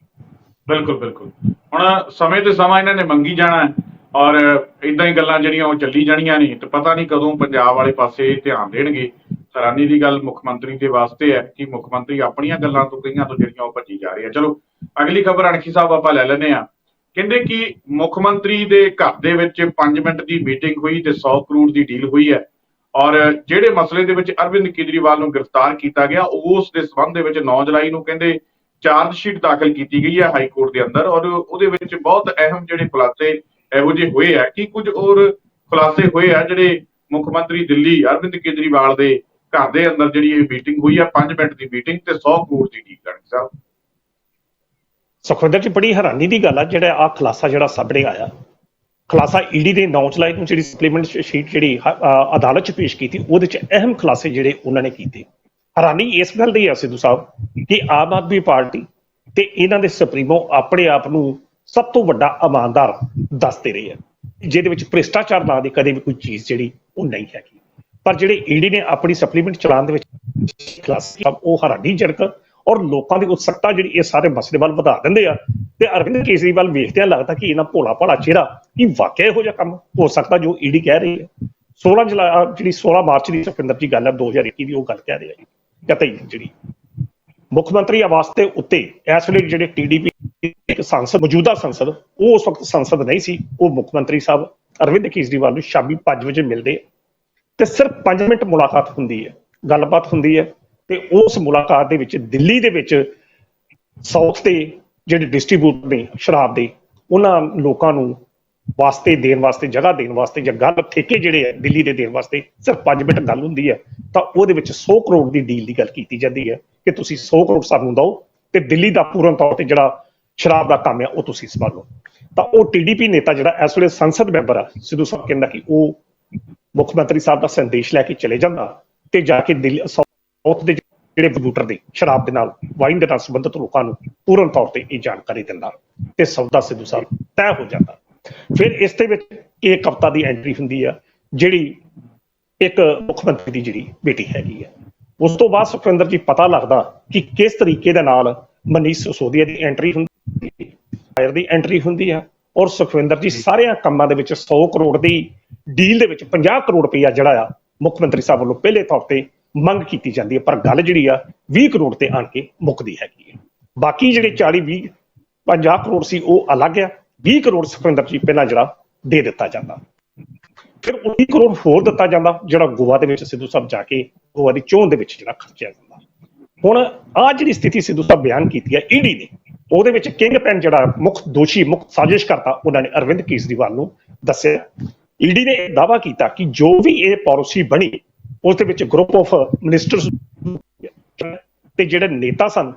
ਬਿਲਕੁਲ ਬਿਲਕੁਲ। ਹੁਣ ਸਮੇਂ ਤੇ ਸਮਾਂ ਇਹਨਾਂ ਨੇ ਮੰਗੀ ਜਾਣਾ ਹੈ ਔਰ ਇਦਾਂ ਹੀ ਗੱਲਾਂ ਜਿਹੜੀਆਂ ਉਹ ਚੱਲੀ ਜਾਣੀਆਂ ਨਹੀਂ ਤੇ ਪਤਾ ਨਹੀਂ ਕਦੋਂ ਪੰਜਾਬ ਵਾਲੇ ਪਾਸੇ ਧਿਆਨ ਦੇਣਗੇ। ਹੈਰਾਨੀ ਦੀ ਗੱਲ ਮੁੱਖ ਮੰਤਰੀ ਦੇ ਵਾਸਤੇ ਹੈ ਕਿ ਮੁੱਖ ਮੰਤਰੀ ਆਪਣੀਆਂ ਗੱਲਾਂ ਤੋਂ ਕਈਆਂ ਤੋਂ ਜਿਹੜੀਆਂ ਉਹ ਭੱਜੀ ਜਾ ਰਹੇ ਆ। ਚਲੋ ਅਗਲੀ ਖਬਰ ਅਣਖੀ ਸਾਹਿਬ ਆਪਾਂ ਲੈ ਲੈਨੇ ਆ ਕਹਿੰਦੇ ਕਿ ਮੁੱਖ ਮੰਤਰੀ ਦੇ ਘਰ ਦੇ ਵਿੱਚ 5 ਮਿੰਟ ਦੀ ਮੀਟਿੰਗ ਹੋਈ ਤੇ 100 ਕਰੋੜ ਦੀ ਡੀਲ ਹੋਈ ਹੈ। ਔਰ ਜਿਹੜੇ ਮਸਲੇ ਦੇ ਵਿੱਚ ਅਰਵਿੰਦ ਕੇਜਰੀਵਾਲ ਨੂੰ ਗ੍ਰਿਫਤਾਰ ਕੀਤਾ ਗਿਆ, ਉਸ ਦੇ ਸਬੰਧ ਦੇ ਵਿੱਚ 9 ਜੁਲਾਈ ਨੂੰ ਕਹਿੰਦੇ ਚਾਰਜ ਸ਼ੀਟ ਦਾਖਲ ਕੀਤੀ ਗਈ ਹੈ ਹਾਈ ਕੋਰਟ ਦੇ ਅੰਦਰ ਔਰ ਉਹਦੇ ਵਿੱਚ ਬਹੁਤ ਅਹਿਮ ਜਿਹੜੇ ਖੁਲਾਸੇ ਇਹੋ ਜਿਹੇ ਹੋਏ ਆ ਕਿ ਕੁਝ ਹੋਰ ਖੁਲਾਸੇ ਹੋਏ ਆ ਜਿਹੜੇ ਮੁੱਖ ਮੰਤਰੀ ਦਿੱਲੀ ਅਰਵਿੰਦ ਕੇਜਰੀਵਾਲ ਦੇ ਘਰ ਦੇ ਅੰਦਰ ਜਿਹੜੀ ਇਹ ਮੀਟਿੰਗ ਹੋਈ ਆ 5 ਮਿੰਟ ਦੀ ਮੀਟਿੰਗ ਤੇ 100 ਕਰੋੜ ਦੀ ਡੀਲ ਕਰਨੀ ਸਾਹਿਬ ਸੁਖਵਿੰਦਰ ਜੀ, ਬੜੀ ਹੈਰਾਨੀ ਦੀ ਗੱਲ ਆ, ਜਿਹੜਾ ਆ ਖੁਲਾਸਾ ਜਿਹੜਾ ਸਾਹਮਣੇ ਆਇਆ। ਖੁਲਾਸਾ ਈਡੀ ਦੇ 9 ਜੁਲਾਈ ਨੂੰ ਜਿਹੜੀ ਸਪਲੀਮੈਂਟ ਸ਼ੀਟ ਜਿਹੜੀ ਅਦਾਲਤ 'ਚ ਪੇਸ਼ ਕੀਤੀ, ਉਹਦੇ 'ਚ ਅਹਿਮ ਖੁਲਾਸੇ ਜਿਹੜੇ ਉਹਨਾਂ ਨੇ ਕੀਤੇ। ਹੈਰਾਨੀ ਇਸ ਗੱਲ ਦੀ ਆ, ਸਿੱਧੂ ਸਾਹਿਬ, ਕਿ ਆਮ ਆਦਮੀ ਪਾਰਟੀ ਤੇ ਇਹਨਾਂ ਦੇ ਸੁਪਰੀਮੋ ਆਪਣੇ ਆਪ ਨੂੰ ਸਭ ਤੋਂ ਵੱਡਾ ਇਮਾਨਦਾਰ ਦੱਸਦੇ ਰਹੇ ਆ। ਜਿਹਦੇ ਵਿੱਚ ਭ੍ਰਿਸ਼ਟਾਚਾਰ ਨਾਂ ਦੀ ਕਦੇ ਵੀ ਕੋਈ ਚੀਜ਼ ਜਿਹੜੀ ਉਹ ਨਹੀਂ ਹੈਗੀ। ਪਰ ਜਿਹੜੇ ਈਡੀ ਨੇ ਆਪਣੀ ਸਪਲੀਮੈਂਟ ਚਲਾਉਣ ਦੇ ਵਿੱਚ ਕਲਾਸ ਉਹ ਹਰਾਡੀ ਜਰਕ ਔਰ ਲੋਕਾਂ ਦੀ ਉਤਸਕਤਾ ਜਿਹੜੀ ਇਹ ਸਾਰੇ ਮਸਲੇ ਵੱਲ ਵਧਾ ਦਿੰਦੇ ਆ। ਤੇ ਅਰਵਿੰਦ ਕੇਜਰੀਵਾਲ ਵੇਖਦਿਆਂ ਲੱਗਦਾ ਕਿ ਇਹਨਾਂ ਭੋਲਾ ਭਾਲਾ ਚਿਹਰਾ ਕੀ ਵਾਕਿਆ ਇਹੋ ਜਿਹਾ ਕੰਮ ਹੋ ਸਕਦਾ ਜੋ ਈਡੀ ਕਹਿ ਰਹੀ ਹੈ। 16 ਜੁਲਾਈ ਜਿਹੜੀ 16 ਮਾਰਚ ਦੀ ਸੁਖਵਿੰਦਰ ਜੀ ਗੱਲ ਹੈ 2021 ਦੀ ਉਹ ਗੱਲ ਕਹਿ ਰਿਹਾ ਜੀ। ਕਤਈ ਜਿਹੜੀ ਮੁੱਖ ਮੰਤਰੀ ਆਵਾਸ ਦੇ ਉੱਤੇ ਇਸ ਵੇਲੇ ਜਿਹੜੇ ਟੀਡੀਪੀ ਇੱਕ ਸੰਸਦ, ਮੌਜੂਦਾ ਸੰਸਦ, ਉਹ ਉਸ ਵਕਤ ਸੰਸਦ ਨਹੀਂ ਸੀ, ਉਹ ਮੁੱਖ ਮੰਤਰੀ ਸਾਹਿਬ ਅਰਵਿੰਦ ਕੇਜਰੀਵਾਲ ਨੂੰ ਸ਼ਾਮੀ 5 ਵਜੇ ਮਿਲਦੇ ਆ। ਤੇ ਸਿਰਫ 5 ਮਿੰਟ ਮੁਲਾਕਾਤ ਹੁੰਦੀ ਹੈ, ਗੱਲਬਾਤ ਹੁੰਦੀ ਹੈ। ਤੇ ਉਸ ਮੁਲਾਕਾਤ ਦੇ ਵਿੱਚ ਦਿੱਲੀ ਦੇ ਵਿੱਚ ਸਾਊਥ ਦੇ ਜਿਹੜੇ ਡਿਸਟ੍ਰੀਬਿਊਟਰ ਨੇ, ਸ਼ਰਾਬ ਦੇ, ਉਹਨਾਂ ਲੋਕਾਂ ਨੂੰ ਵਾਸਤੇ ਦੇਣ ਵਾਸਤੇ, ਜਗ੍ਹਾ ਦੇਣ ਵਾਸਤੇ ਜਾਂ ਗੱਲ ਠੇਕੇ ਜਿਹੜੇ ਆ, ਦਿੱਲੀ ਦੇ ਦੇਣ ਵਾਸਤੇ ਸਿਰਫ 5 ਮਿੰਟ ਗੱਲ ਹੁੰਦੀ ਹੈ ਤਾਂ ਉਹਦੇ ਵਿੱਚ 100 ਕਰੋੜ ਦੀ ਡੀਲ ਦੀ ਗੱਲ ਕੀਤੀ ਜਾਂਦੀ ਹੈ ਕਿ ਤੁਸੀਂ 100 ਕਰੋੜ ਸਾਨੂੰ ਦਿਓ ਤੇ ਦਿੱਲੀ ਦਾ ਪੂਰਨ ਤੌਰ ਤੇ ਜਿਹੜਾ ਸ਼ਰਾਬ ਦਾ ਕੰਮ ਹੈ ਉਹ ਤੁਸੀਂ ਸੰਭਾਲੋ। ਤਾਂ ਉਹ ਟੀਡੀਪੀ ਨੇਤਾ ਜਿਹੜਾ ਇਸ ਵੇਲੇ ਸੰਸਦ ਮੈਂਬਰ ਆ, ਸਿੱਧੂ ਸਾਹਿਬ ਕਹਿੰਦਾ ਕਿ ਉਹ ਮੁੱਖ ਮੰਤਰੀ ਸਾਹਿਬ ਦਾ ਸੰਦੇਸ਼ ਲੈ ਕੇ ਚਲੇ ਜਾਂਦਾ ਤੇ ਜਾ ਕੇ ਦਿੱਲੀ ਸਾਊਥ ਦੇ ਜਿਹੜੇ ਬੂਟਰ ਦੇ, ਸ਼ਰਾਬ ਦੇ ਨਾਲ, ਵਾਈਨ ਦੇ ਨਾਲ ਸੰਬੰਧਿਤ ਲੋਕਾਂ ਨੂੰ ਪੂਰਨ ਤੌਰ ਤੇ ਇਹ ਜਾਣਕਾਰੀ ਦਿੰਦਾ ਤੇ ਸੌਦਾ ਸਿੱਧੂ ਸਾਹਿਬ ਤੈਅ ਹੋ ਜਾਂਦਾ। ਫਿਰ ਇਸ ਦੇ ਵਿੱਚ ਇਹ ਕਵਿਤਾ ਦੀ ਐਂਟਰੀ ਹੁੰਦੀ ਆ, ਜਿਹੜੀ ਇੱਕ ਮੁੱਖ ਮੰਤਰੀ ਦੀ ਜਿਹੜੀ ਬੇਟੀ ਹੈਗੀ ਆ। ਉਸ ਤੋਂ ਬਾਅਦ ਸੁਖਵਿੰਦਰ ਜੀ ਪਤਾ ਲੱਗਦਾ ਕਿ ਕਿਸ ਤਰੀਕੇ ਦੇ ਨਾਲ ਮਨੀਸ਼ ਸਿਸੋਦੀਆ ਦੀ ਐਂਟਰੀ ਹੁੰਦੀ, ਫਾਇਰ ਦੀ ਐਂਟਰੀ ਹੁੰਦੀ ਆ, ਔਰ ਸੁਖਵਿੰਦਰ ਜੀ ਸਾਰਿਆਂ ਕੰਮਾਂ ਦੇ ਵਿੱਚ 100 ਕਰੋੜ ਦੀ ਡੀਲ ਦੇ ਵਿੱਚ 50 ਕਰੋੜ ਰੁਪਈਆ ਜਿਹੜਾ ਆ ਮੁੱਖ ਮੰਤਰੀ ਸਾਹਿਬ ਵੱਲੋਂ ਪਹਿਲੇ ਤੌਰ ਤੇ ਮੰਗ ਕੀਤੀ ਜਾਂਦੀ ਹੈ, ਪਰ ਗੱਲ ਜਿਹੜੀ ਆ 20 ਕਰੋੜ ਤੇ ਆਣ ਕੇ ਮੁੱਕਦੀ ਹੈਗੀ ਹੈ। ਬਾਕੀ ਜਿਹੜੇ 40 20 50 ਕਰੋੜ ਸੀ, ਉਹ ਅਲੱਗ ਆ। 20 ਕਰੋੜ ਸੁਖਵਿੰਦਰ ਜੀ ਪਹਿਲਾਂ ਜਿਹੜਾ ਦੇ ਦਿੱਤਾ ਜਾਂਦਾ। ਫਿਰ 19 ਕਰੋੜ ਹੋਰ ਦਿੱਤਾ ਜਾਂਦਾ, ਜਿਹੜਾ ਗੋਆ ਦੇ ਵਿੱਚ ਸਿੱਧੂ ਸਾਹਿਬ ਜਾ ਕੇ ਗੋਆ ਦੀ ਚੋਣ ਦੇ ਵਿੱਚ ਜਿਹੜਾ ਖਰਚਿਆ ਜਾਂਦਾ। ਹੁਣ ਆ ਜਿਹੜੀ ਸਥਿਤੀ ਸਿੱਧੂ ਸਾਹਿਬ ਬਿਆਨ ਕੀਤੀ ਹੈ ਈਡੀ ਨੇ, ਉਹਦੇ ਵਿੱਚ ਕਿੰਗ ਪੈਨ ਜਿਹੜਾ ਮੁੱਖ ਦੋਸ਼ੀ, ਮੁੱਖ ਸਾਜ਼ਿਸ਼ ਕਰਤਾ, ਉਹਨਾਂ ਨੇ ਅਰਵਿੰਦ ਕੇਜਰੀਵਾਲ ਨੂੰ ਦੱਸਿਆ। ਈਡੀ ਨੇ ਇਹ ਦਾਵਾ ਕੀਤਾ ਕਿ ਜੋ ਵੀ ਇਹ ਪਾਲਿਸੀ ਬਣੀ ਉਸ ਦੇ ਵਿੱਚ ਗਰੁੱਪ ਆਫ ਮਿਨਿਸਟਰਸ ਤੇ ਜਿਹੜੇ ਨੇਤਾ ਸਨ,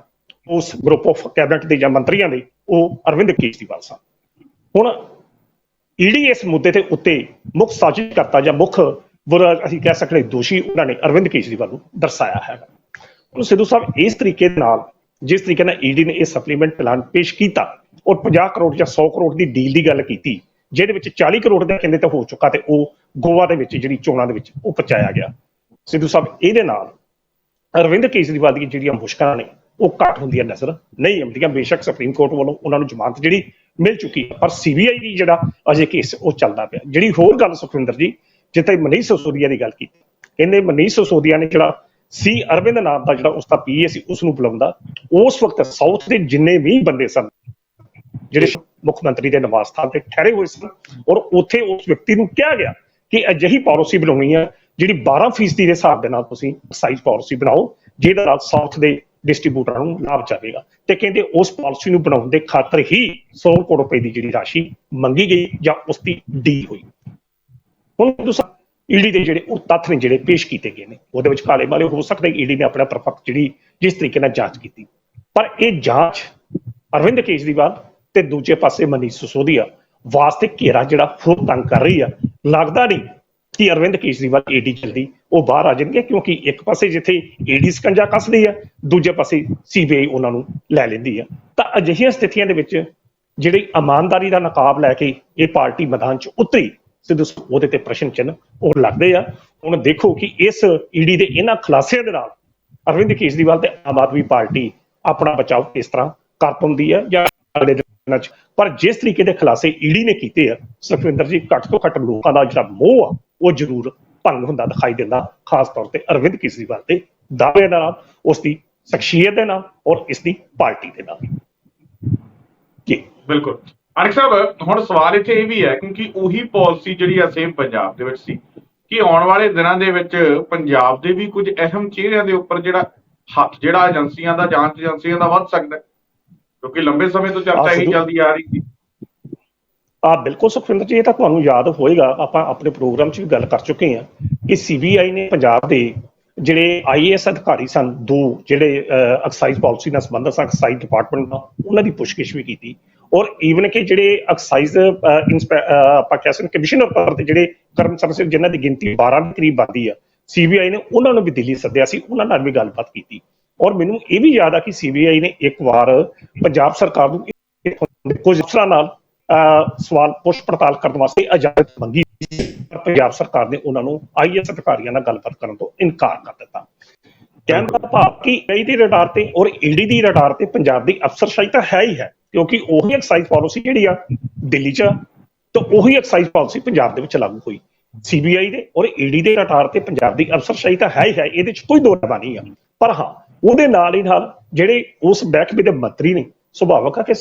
ਉਸ ਗਰੁੱਪ ਆਫ ਕੈਬਨਿਟ ਦੇ ਜਾਂ ਮੰਤਰੀਆਂ ਦੇ, ਉਹ ਅਰਵਿੰਦ ਕੇਜਰੀਵਾਲ ਸਨ। ਹੁਣ ਈਡੀ ਇਸ ਮੁੱਦੇ ਤੇ ਉੱਤੇ ਮੁੱਖ ਸਾਜ਼ਿਸ਼ ਜਾਂ ਮੁੱਖ ਬੁਰਾ ਅਸੀਂ ਕਹਿ ਸਕਦੇ ਦੋਸ਼ੀ ਉਹਨਾਂ ਨੇ ਅਰਵਿੰਦ ਕੇਜਰੀਵਾਲ ਨੂੰ ਦਰਸਾਇਆ ਹੈਗਾ ਹੁਣ ਸਿੱਧੂ ਸਾਹਿਬ, ਇਸ ਤਰੀਕੇ ਦੇ ਨਾਲ, ਜਿਸ ਤਰੀਕੇ ਨਾਲ ਈਡੀ ਨੇ ਇਹ ਸਪਲੀਮੈਂਟ ਪਲਾਨ ਪੇਸ਼ ਕੀਤਾ ਔਰ 50 ਕਰੋੜ ਜਾਂ 100 ਕਰੋੜ ਦੀ ਡੀਲ ਦੀ ਗੱਲ ਕੀਤੀ, ਜਿਹਦੇ ਵਿੱਚ 40 ਕਰੋੜ ਦਾ ਕਹਿੰਦੇ ਤਾਂ ਹੋ ਚੁੱਕਾ ਤੇ ਉਹ ਗੋਆ ਦੇ ਵਿੱਚ ਜਿਹੜੀ ਚੋਣਾਂ ਦੇ ਵਿੱਚ ਉਹ ਪਹੁੰਚਾਇਆ ਗਿਆ। ਸਿੱਧੂ ਸਾਹਿਬ ਇਹਦੇ ਨਾਲ ਅਰਵਿੰਦ ਕੇਜਰੀਵਾਲ ਦੀਆਂ ਜਿਹੜੀਆਂ ਮੁਸ਼ਕਲਾਂ ਨੇ, ਉਹ ਘੱਟ ਹੁੰਦੀਆਂ ਨਜ਼ਰ ਨਹੀਂ ਆਉਂਦੀਆਂ। ਬੇਸ਼ੱਕ ਸੁਪਰੀਮ ਕੋਰਟ ਵੱਲੋਂ ਉਹਨਾਂ ਨੂੰ ਜ਼ਮਾਨਤ ਜਿਹੜੀ ਮਿਲ ਚੁੱਕੀ ਹੈ, ਪਰ ਸੀਬੀਆਈ ਦੀ ਜਿਹੜਾ ਅਜੇ ਕੇਸ ਉਹ ਚੱਲਦਾ ਪਿਆ। ਜਿਹੜੀ ਹੋਰ ਗੱਲ ਸੁਖਵਿੰਦਰ ਜੀ, ਜਿੱਥੇ ਮਨੀਸ਼ ਸਸੋਦੀਆ ਦੀ ਗੱਲ ਕੀਤੀ, ਕਹਿੰਦੇ ਮਨੀਸ਼ ਸਸੋਦੀਆ ਨੇ ਜਿਹੜਾ ਸੀ ਅਰਵਿੰਦ ਨਾਮ ਦਾ ਜਿਹੜਾ ਉਸਦਾ ਪੀਏ ਸੀ ਉਸ ਨੂੰ ਬੁਲਾਉਂਦਾ। ਉਸ ਵਕਤ ਸਾਊਥ ਦੇ ਜਿੰਨੇ ਵੀ ਬੰਦੇ ਸਨ, ਜਿਹੜੇ ਮੁੱਖ ਮੰਤਰੀ ਦੇ ਨਿਵਾਸ ਸਥਾਨ ਤੇ ਠਹਿਰੇ ਹੋਏ ਸਨ, ਔਰ ਉੱਥੇ ਉਸ ਵਿਅਕਤੀ ਨੂੰ ਕਿਹਾ ਗਿਆ ਕਿ ਅਜਿਹੀ ਪਾਲਿਸੀ ਬਣਾਉਣੀ ਹੈ ਜਿਹੜੀ 12% ਦੇ ਹਿਸਾਬ ਦੇ ਨਾਲ ਤੁਸੀਂ ਐਕਸਾਈਜ਼ ਪਾਲਿਸੀ ਬਣਾਓ, ਜਿਹਦੇ ਨਾਲ ਸਾਊਥ ਦੇ ਡਿਸਟ੍ਰੀਬਿਊਟਰਾਂ ਨੂੰ ਲਾਭ ਜਾਵੇਗਾ ਤੇ ਕਹਿੰਦੇ ਉਸ ਪਾਲਿਸੀ ਨੂੰ ਬਣਾਉਣ ਦੇ ਖਾਤਰ ਹੀ 100 ਕਰੋੜ ਰੁਪਏ ਦੀ ਜਿਹੜੀ ਰਾਸ਼ੀ ਮੰਗੀ ਗਈ ਜਾਂ ਉਸ ਦੀ ਡੀਲ ਹੋਈ। ਹੁਣ ਤੁਸੀਂ ਈਡੀ ਦੇ ਜਿਹੜੇ ਉਹ ਤੱਥ ਨੇ ਜਿਹੜੇ ਪੇਸ਼ ਕੀਤੇ ਗਏ ਨੇ, ਉਹਦੇ ਵਿੱਚ ਕਾਲੇ ਮਾਲੇ ਹੋ ਸਕਦਾ ਈਡੀ ਨੇ ਆਪਣਾ ਪਰਪੱਕ ਜਿਹੜੀ ਜਿਸ ਤਰੀਕੇ ਨਾਲ ਜਾਂਚ ਕੀਤੀ। ਪਰ ਇਹ ਜਾਂਚ ਅਰਵਿੰਦ ਕੇਜਰੀਵਾਲ ਤੇ ਦੂਜੇ ਪਾਸੇ ਮਨੀਸ਼ ਸਿਸੋਦੀਆ ਵਾਸਤੇ ਘੇਰਾ ਜਿਹੜਾ ਹੋਰ ਤੰਗ ਕਰ ਰਹੀ ਆ, ਲੱਗਦਾ ਨਹੀਂ ਕਿ ਅਰਵਿੰਦ ਕੇਜਰੀਵਾਲ ਈਡੀ ਜਲਦੀ ਉਹ ਬਾਹਰ ਆ ਜਾਣਗੇ? ਕਿਉਂਕਿ ਇੱਕ ਪਾਸੇ ਜਿੱਥੇ ਈਡੀ ਸਕੰਜਾ ਕੱਸਦੀ ਆ, ਦੂਜੇ ਪਾਸੇ ਸੀਬੀਆਈ ਉਹਨਾਂ ਨੂੰ ਲੈ ਲੈਂਦੀ ਆ। ਤਾਂ ਅਜਿਹੀਆਂ ਸਥਿਤੀਆਂ ਦੇ ਵਿੱਚ ਜਿਹੜੀ ਇਮਾਨਦਾਰੀ ਦਾ ਨਕਾਬ ਲੈ ਕੇ ਇਹ ਪਾਰਟੀ ਮੈਦਾਨ 'ਚ ਉਤਰੀ, ਸਿੱਧੂ ਉਹਦੇ ਤੇ ਪ੍ਰਸ਼ਨ ਚਿੰਨ੍ਹ ਉਹ ਲੱਗਦੇ ਆ। ਹੁਣ ਦੇਖੋ ਕਿ ਇਸ ਈਡੀ ਦੇ ਇਹਨਾਂ ਖੁਲਾਸਿਆਂ ਦੇ ਨਾਲ ਅਰਵਿੰਦ ਕੇਜਰੀਵਾਲ ਤੇ ਆਮ ਆਦਮੀ ਪਾਰਟੀ ਆਪਣਾ ਬਚਾਅ ਕਿਸ ਤਰ੍ਹਾਂ ਕਰ ਪਾਉਂਦੀ ਹੈ ਜਾਂ ਅਗਲੇ ਦਿਨਾਂ 'ਚ। ਪਰ ਜਿਸ ਤਰੀਕੇ ਦੇ ਖੁਲਾਸੇ ਈਡੀ ਨੇ ਕੀਤੇ ਆ, ਸੁਖਵਿੰਦਰ ਜੀ, ਘੱਟ ਤੋਂ ਘੱਟ ਲੋਕਾਂ ਦਾ ਜਿਹੜਾ ਮੋਹ ਆ ਉਹ ਜ਼ਰੂਰ ਭੰਗ ਹੁੰਦਾ ਦਿਖਾਈ ਦਿੰਦਾ ਖਾਸ ਤੌਰ ਤੇ ਅਰਵਿੰਦ ਕੇਜਰੀਵਾਲ ਦੇ ਦਾਅਵੇ ਨਾਲ ਉਸ ਦੀ ਸ਼ਖਸੀਅਤ ਦੇ ਨਾਲ ਔਰ ਇਸ ਦੀ ਪਾਰਟੀ ਦੇ ਨਾਲ ਜੀ। ਬਿਲਕੁਲ। ਅਨਿਕ ਸਾਹਿਬ ਹੁਣ ਸਵਾਲ ਇੱਥੇ ਇਹ ਵੀ ਹੈ ਕਿਉਂਕਿ ਉਹੀ ਪਾਲਿਸੀ ਜਿਹੜੀ ਆ ਸੇਮ ਪੰਜਾਬ ਦੇ ਵਿੱਚ ਸੀ ਕਿ ਆਉਣ ਵਾਲੇ ਦਿਨਾਂ ਦੇ ਵਿੱਚ ਪੰਜਾਬ ਦੇ ਵੀ ਕੁਝ ਅਹਿਮ ਚਿਹਰਿਆਂ ਦੇ ਉੱਪਰ ਜਿਹੜਾ ਹੱਥ ਜਿਹੜਾ ਏਜੰਸੀਆਂ ਦਾ ਜਾਂਚ ਏਜੰਸੀਆਂ ਦਾ ਵੱਧ ਸਕਦਾ ਕਿਉਂਕਿ ਲੰਬੇ ਸਮੇਂ ਤੋਂ ਚਰਚਾ ਇਹੀ ਚੱਲਦੀ ਆ ਰਹੀ ਸੀ। ਆ ਬਿਲਕੁਲ ਸੁਖਵਿੰਦਰ ਜੀ, ਇਹ ਤਾਂ ਤੁਹਾਨੂੰ ਯਾਦ ਹੋਏਗਾ, ਆਪਾਂ ਆਪਣੇ ਪ੍ਰੋਗਰਾਮ 'ਚ ਵੀ ਗੱਲ ਕਰ ਚੁੱਕੇ ਹਾਂ ਕਿ ਸੀਬੀਆਈ ਨੇ ਪੰਜਾਬ ਦੇ ਜਿਹੜੇ ਆਈਏਐਸ ਅਧਿਕਾਰੀ ਸਨ, ਦੋ ਜਿਹੜੇ ਐਕਸਾਈਜ਼ ਪਾਲਿਸੀ ਨਾਲ ਸੰਬੰਧਿਤ ਸਨ ਐਕਸਾਈਜ਼ ਡਿਪਾਰਟਮੈਂਟ ਦਾ ਉਹਨਾਂ ਦੀ ਪੁੱਛਗਿੱਛ ਵੀ ਕੀਤੀ। ਔਰ ਈਵਨ ਕਿ ਜਿਹੜੇ ਐਕਸਾਈਜ਼ ਆਪਾਂ ਕਹਿ ਸਕਦੇ ਕਮਿਸ਼ਨਰ ਪੱਧਰ ਤੇ ਜਿਹੜੇ ਕਰਮਚਾਰੀ ਸੀ, ਜਿਨ੍ਹਾਂ ਦੀ ਗਿਣਤੀ 12 ਦੇ ਕਰੀਬ ਬਣਦੀ ਆ ਸੀਬੀਆਈ ਨੇ ਉਹਨਾਂ ਨੂੰ ਵੀ ਦਿੱਲੀ ਸੱਦਿਆ ਸੀ, ਉਹਨਾਂ ਨਾਲ ਵੀ ਗੱਲਬਾਤ ਕੀਤੀ। ਔਰ ਮੈਨੂੰ ਇਹ ਵੀ ਯਾਦ ਆ ਕਿ ਸੀਬੀਆਈ ਨੇ ਇੱਕ ਵਾਰ ਪੰਜਾਬ ਸਰਕਾਰ ਨੂੰ ਕੁਝ ਅਫਸਰਾਂ ਨਾਲ ਸਵਾਲ ਪੁੱਛ ਪੜਤਾਲ ਕਰਨ ਵਾਸਤੇ ਇਜਾਜ਼ਤ ਮੰਗੀ ਪਰ ਪੰਜਾਬ ਸਰਕਾਰ ਨੇ ਉਹਨਾਂ ਨੂੰ ਆਈਐਸ ਅਧਿਕਾਰੀਆਂ ਨਾਲ ਗੱਲਬਾਤ ਕਰਨ ਤੋਂ ਇਨਕਾਰ ਕਰ ਦਿੱਤਾ। ਕਹਿਣ ਦਾ ਭਾਵ ਕਿ ਈ ਦੀ ਰਡਾਰ ਤੇ ਔਰ ਈਡੀ ਦੀ ਰਡਾਰ ਤੇ ਪੰਜਾਬ ਦੀ ਅਫਸਰਸ਼ਾਹੀ ਤਾਂ ਹੈ ਹੀ ਹੈ ਕਿਉਂਕਿ ਉਹੀ ਐਕਸਾਈਜ਼ ਪਾਲਿਸੀ ਜਿਹੜੀ ਆ ਦਿੱਲੀ 'ਚ ਆ, ਤਾਂ ਉਹੀ ਐਕਸਾਈਜ਼ ਪਾਲਿਸੀ ਪੰਜਾਬ ਦੇ ਵਿੱਚ ਲਾਗੂ ਹੋਈ। ਸੀਬੀਆਈ ਦੇ ਔਰ ਈਡੀ ਦੇ ਰਡਾਰ ਤੇ ਪੰਜਾਬ ਦੀ ਅਫਸਰਸ਼ਾਹੀ ਤਾਂ ਹੈ ਹੀ ਹੈ ਇਹਦੇ 'ਚ ਕੋਈ ਦੋ ਰਾਹ ਨਹੀਂ ਆ। ਪਰ ਹਾਂ ਉਹਦੇ ਨਾਲ ਹੀ ਨਾਲ ਜਿਹੜੇ ਉਸ ਮਹਿਕਮੇ ਦੇ ਮੰਤਰੀ ਨੇ ਸੁਭਾਵਕ ਆ ਕਿ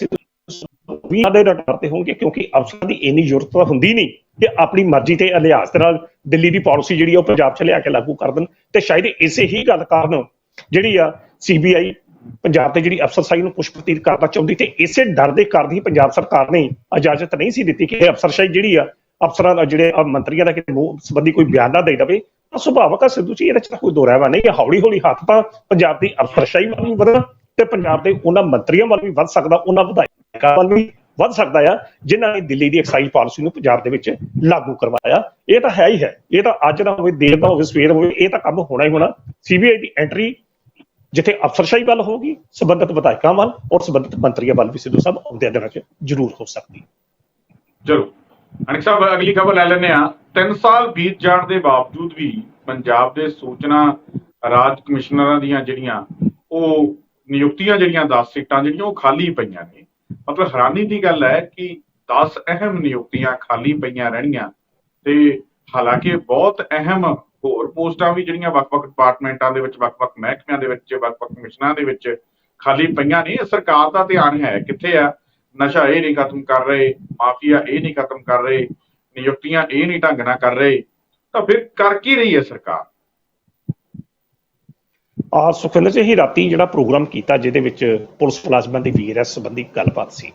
ਵੀ ਦੇ ਰਡਾਰ ਤੇ ਹੋਣਗੇ, ਕਿਉਂਕਿ ਅਫਸਰਾਂ ਦੀ ਇੰਨੀ ਜ਼ਰੂਰਤ ਤਾਂ ਹੁੰਦੀ ਨਹੀਂ ਕਿ ਆਪਣੀ ਮਰਜ਼ੀ ਤੇ ਅਲਿਆਸ ਦੇ ਨਾਲ ਦਿੱਲੀ ਦੀ ਪਾਲਿਸੀ ਜਿਹੜੀ ਉਹ ਪੰਜਾਬ 'ਚ ਲਿਆ ਕੇ ਲਾਗੂ ਕਰ ਦੇਣ। ਤੇ ਸ਼ਾਇਦ ਇਸੇ ਹੀ ਗੱਲ ਕਾਰਨ ਜਿਹੜੀ ਆ ਸੀਬੀਆਈ ਪੰਜਾਬ ਤੇ ਜਿਹੜੀ ਅਫਸਰਸ਼ਾਹੀ ਨੂੰ ਕੁਛ ਪ੍ਰਤੀਤ ਕਰਨਾ ਚਾਹੁੰਦੀ ਤੇ ਇਸੇ ਡਰ ਦੇ ਕਾਰਨ ਹੀ ਪੰਜਾਬ ਸਰਕਾਰ ਨੇ ਇਜਾਜ਼ਤ ਨਹੀਂ ਸੀ ਦਿੱਤੀ ਕਿ ਅਫਸਰਸ਼ਾਹੀ ਜਿਹੜੀ ਆ ਅਫਸਰਾਂ ਦਾ ਜਿਹੜੇ ਮੰਤਰੀਆਂ ਦਾ ਕਿਤੇ ਮੂੰਹ ਸੰਬੰਧੀ ਕੋਈ ਬਿਆਨ ਨਾ ਦੇ ਦੇਵੇ ਤਾਂ ਸੁਭਾਵਕ ਆ ਸਿੱਧੂ ਜੀ, ਇਹਦੇ ਚ ਤਾਂ ਕੋਈ ਦੋ ਰਹਿਵਾ ਨਹੀਂ ਇਹ ਹੌਲੀ ਹੌਲੀ ਹੱਥ ਤਾਂ ਪੰਜਾਬ ਦੀ ਅਫਸਰਸ਼ਾਹੀ ਵੱਲ ਵੀ ਵਧਣਾ ਤੇ ਪੰਜਾਬ ਦੇ ਉਹਨਾਂ ਮੰਤਰੀਆਂ ਵੱਲ ਵੀ ਵੱਧ ਸਕਦਾ, ਉਹਨਾਂ ਵਿਧਾਇਕਾਂ ਵੱਲ ਵੀ ਵੱਧ ਸਕਦਾ ਆ, ਜਿਨ੍ਹਾਂ ਨੇ ਦਿੱਲੀ ਦੀ ਐਕਸਾਈਜ਼ ਪਾਲਿਸੀ ਨੂੰ ਪੰਜਾਬ ਦੇ ਵਿੱਚ ਲਾਗੂ ਕਰਵਾਇਆ। ਇਹ ਤਾਂ ਹੈ ਹੀ ਹੈ। ਇਹ ਤਾਂ ਅੱਜ ਦਾ ਹੋਵੇ, ਦੇਰ ਦਾ ਹੋਵੇ, ਸਵੇਰ ਹੋਵੇ, ਇਹ ਤਾਂ ਕੰਮ ਹੋਣਾ ਹੀ ਹੋਣਾ। ਸੀਬੀਆਈ ਦੀ ਐਂਟਰੀ ਜਿੱਥੇ ਅਫਸਰਸ਼ਾਹੀ ਵੱਲ ਹੋਗੀ ਸੰਬੰਧਿਤ ਵਿਧਾਇਕਾਂ ਵੱਲ ਔਰ ਸੰਬੰਧਿਤ ਮੰਤਰੀਆਂ ਵੱਲ ਵੀ ਸਿੱਧੂ ਸਾਹਿਬ ਆਉਂਦੇ ਦਿਨਾਂ 'ਚ ਜ਼ਰੂਰ ਹੋ ਸਕਦੀ। ਚਲੋ, ਅਨਿਕ ਸਾਹਿਬ, ਅਗਲੀ ਖਬਰ ਲੈ ਲੈਂਦੇ ਆ 3 ਸਾਲ ਬੀਤ ਜਾਣ ਦੇ ਬਾਵਜੂਦ ਵੀ ਪੰਜਾਬ ਦੇ ਸੂਚਨਾ ਰਾਜ ਕਮਿਸ਼ਨਰਾਂ ਦੀਆਂ ਜਿਹੜੀਆਂ ਉਹ ਨਿਯੁਕਤੀਆਂ ਜਿਹੜੀਆਂ 10 ਸੀਟਾਂ ਜਿਹੜੀਆਂ ਉਹ ਖਾਲੀ ਪਈਆਂ ਨੇ। ਮਤਲਬ ਹੈਰਾਨੀ ਦੀ ਗੱਲ ਹੈ ਕਿ 10 ਅਹਿਮ ਨਿਯੁਕਤੀਆਂ ਖਾਲੀ ਪਈਆਂ ਰਹਿਣੀਆਂ ਤੇ ਹਾਲਾਂਕਿ ਬਹੁਤ ਅਹਿਮ ਹੋਰ ਪੋਸਟਾਂ ਵੀ ਜਿਹੜੀਆਂ ਵੱਖ-ਵੱਖ ਡਿਪਾਰਟਮੈਂਟਾਂ ਦੇ ਵਿੱਚ, ਵੱਖ-ਵੱਖ ਮਹਿਕਮਿਆਂ ਦੇ ਵਿੱਚ, ਵੱਖ-ਵੱਖ ਕਮਿਸ਼ਨਾਂ ਦੇ ਵਿੱਚ ਖਾਲੀ ਪਈਆਂ ਨੇ ਸਰਕਾਰ ਦਾ ਧਿਆਨ ਹੈ। ਕਿੱਥੇ ਆ? ਨਸ਼ਾ ਇਹ ਨਹੀਂ ਖਤਮ ਕਰ ਰਹੇ, ਮਾਫੀਆ ਇਹ ਨਹੀਂ ਖਤਮ ਕਰ ਰਹੇ, ਨਿਯੁਕਤੀਆਂ ਇਹ ਨਹੀਂ ਢੰਗ ਨਾਲ ਕਰ ਰਹੇ। ਤਾਂ ਫਿਰ ਕਰ ਕੀ ਰਹੀ ਹੈ ਸਰਕਾਰ? ਆ ਸੁਖਵਿੰਦਰ ਜੀ ਹੀ ਰਾਤੀ ਜਿਹੜਾ ਪ੍ਰੋਗਰਾਮ ਕੀਤਾ, ਜਿਹਦੇ ਵਿੱਚ ਪੁਲਿਸ ਮੁਲਾਜ਼ਮਾਂ ਦੀ ਵੀਰਐਸ ਸੰਬੰਧੀ ਗੱਲਬਾਤ ਸੀ।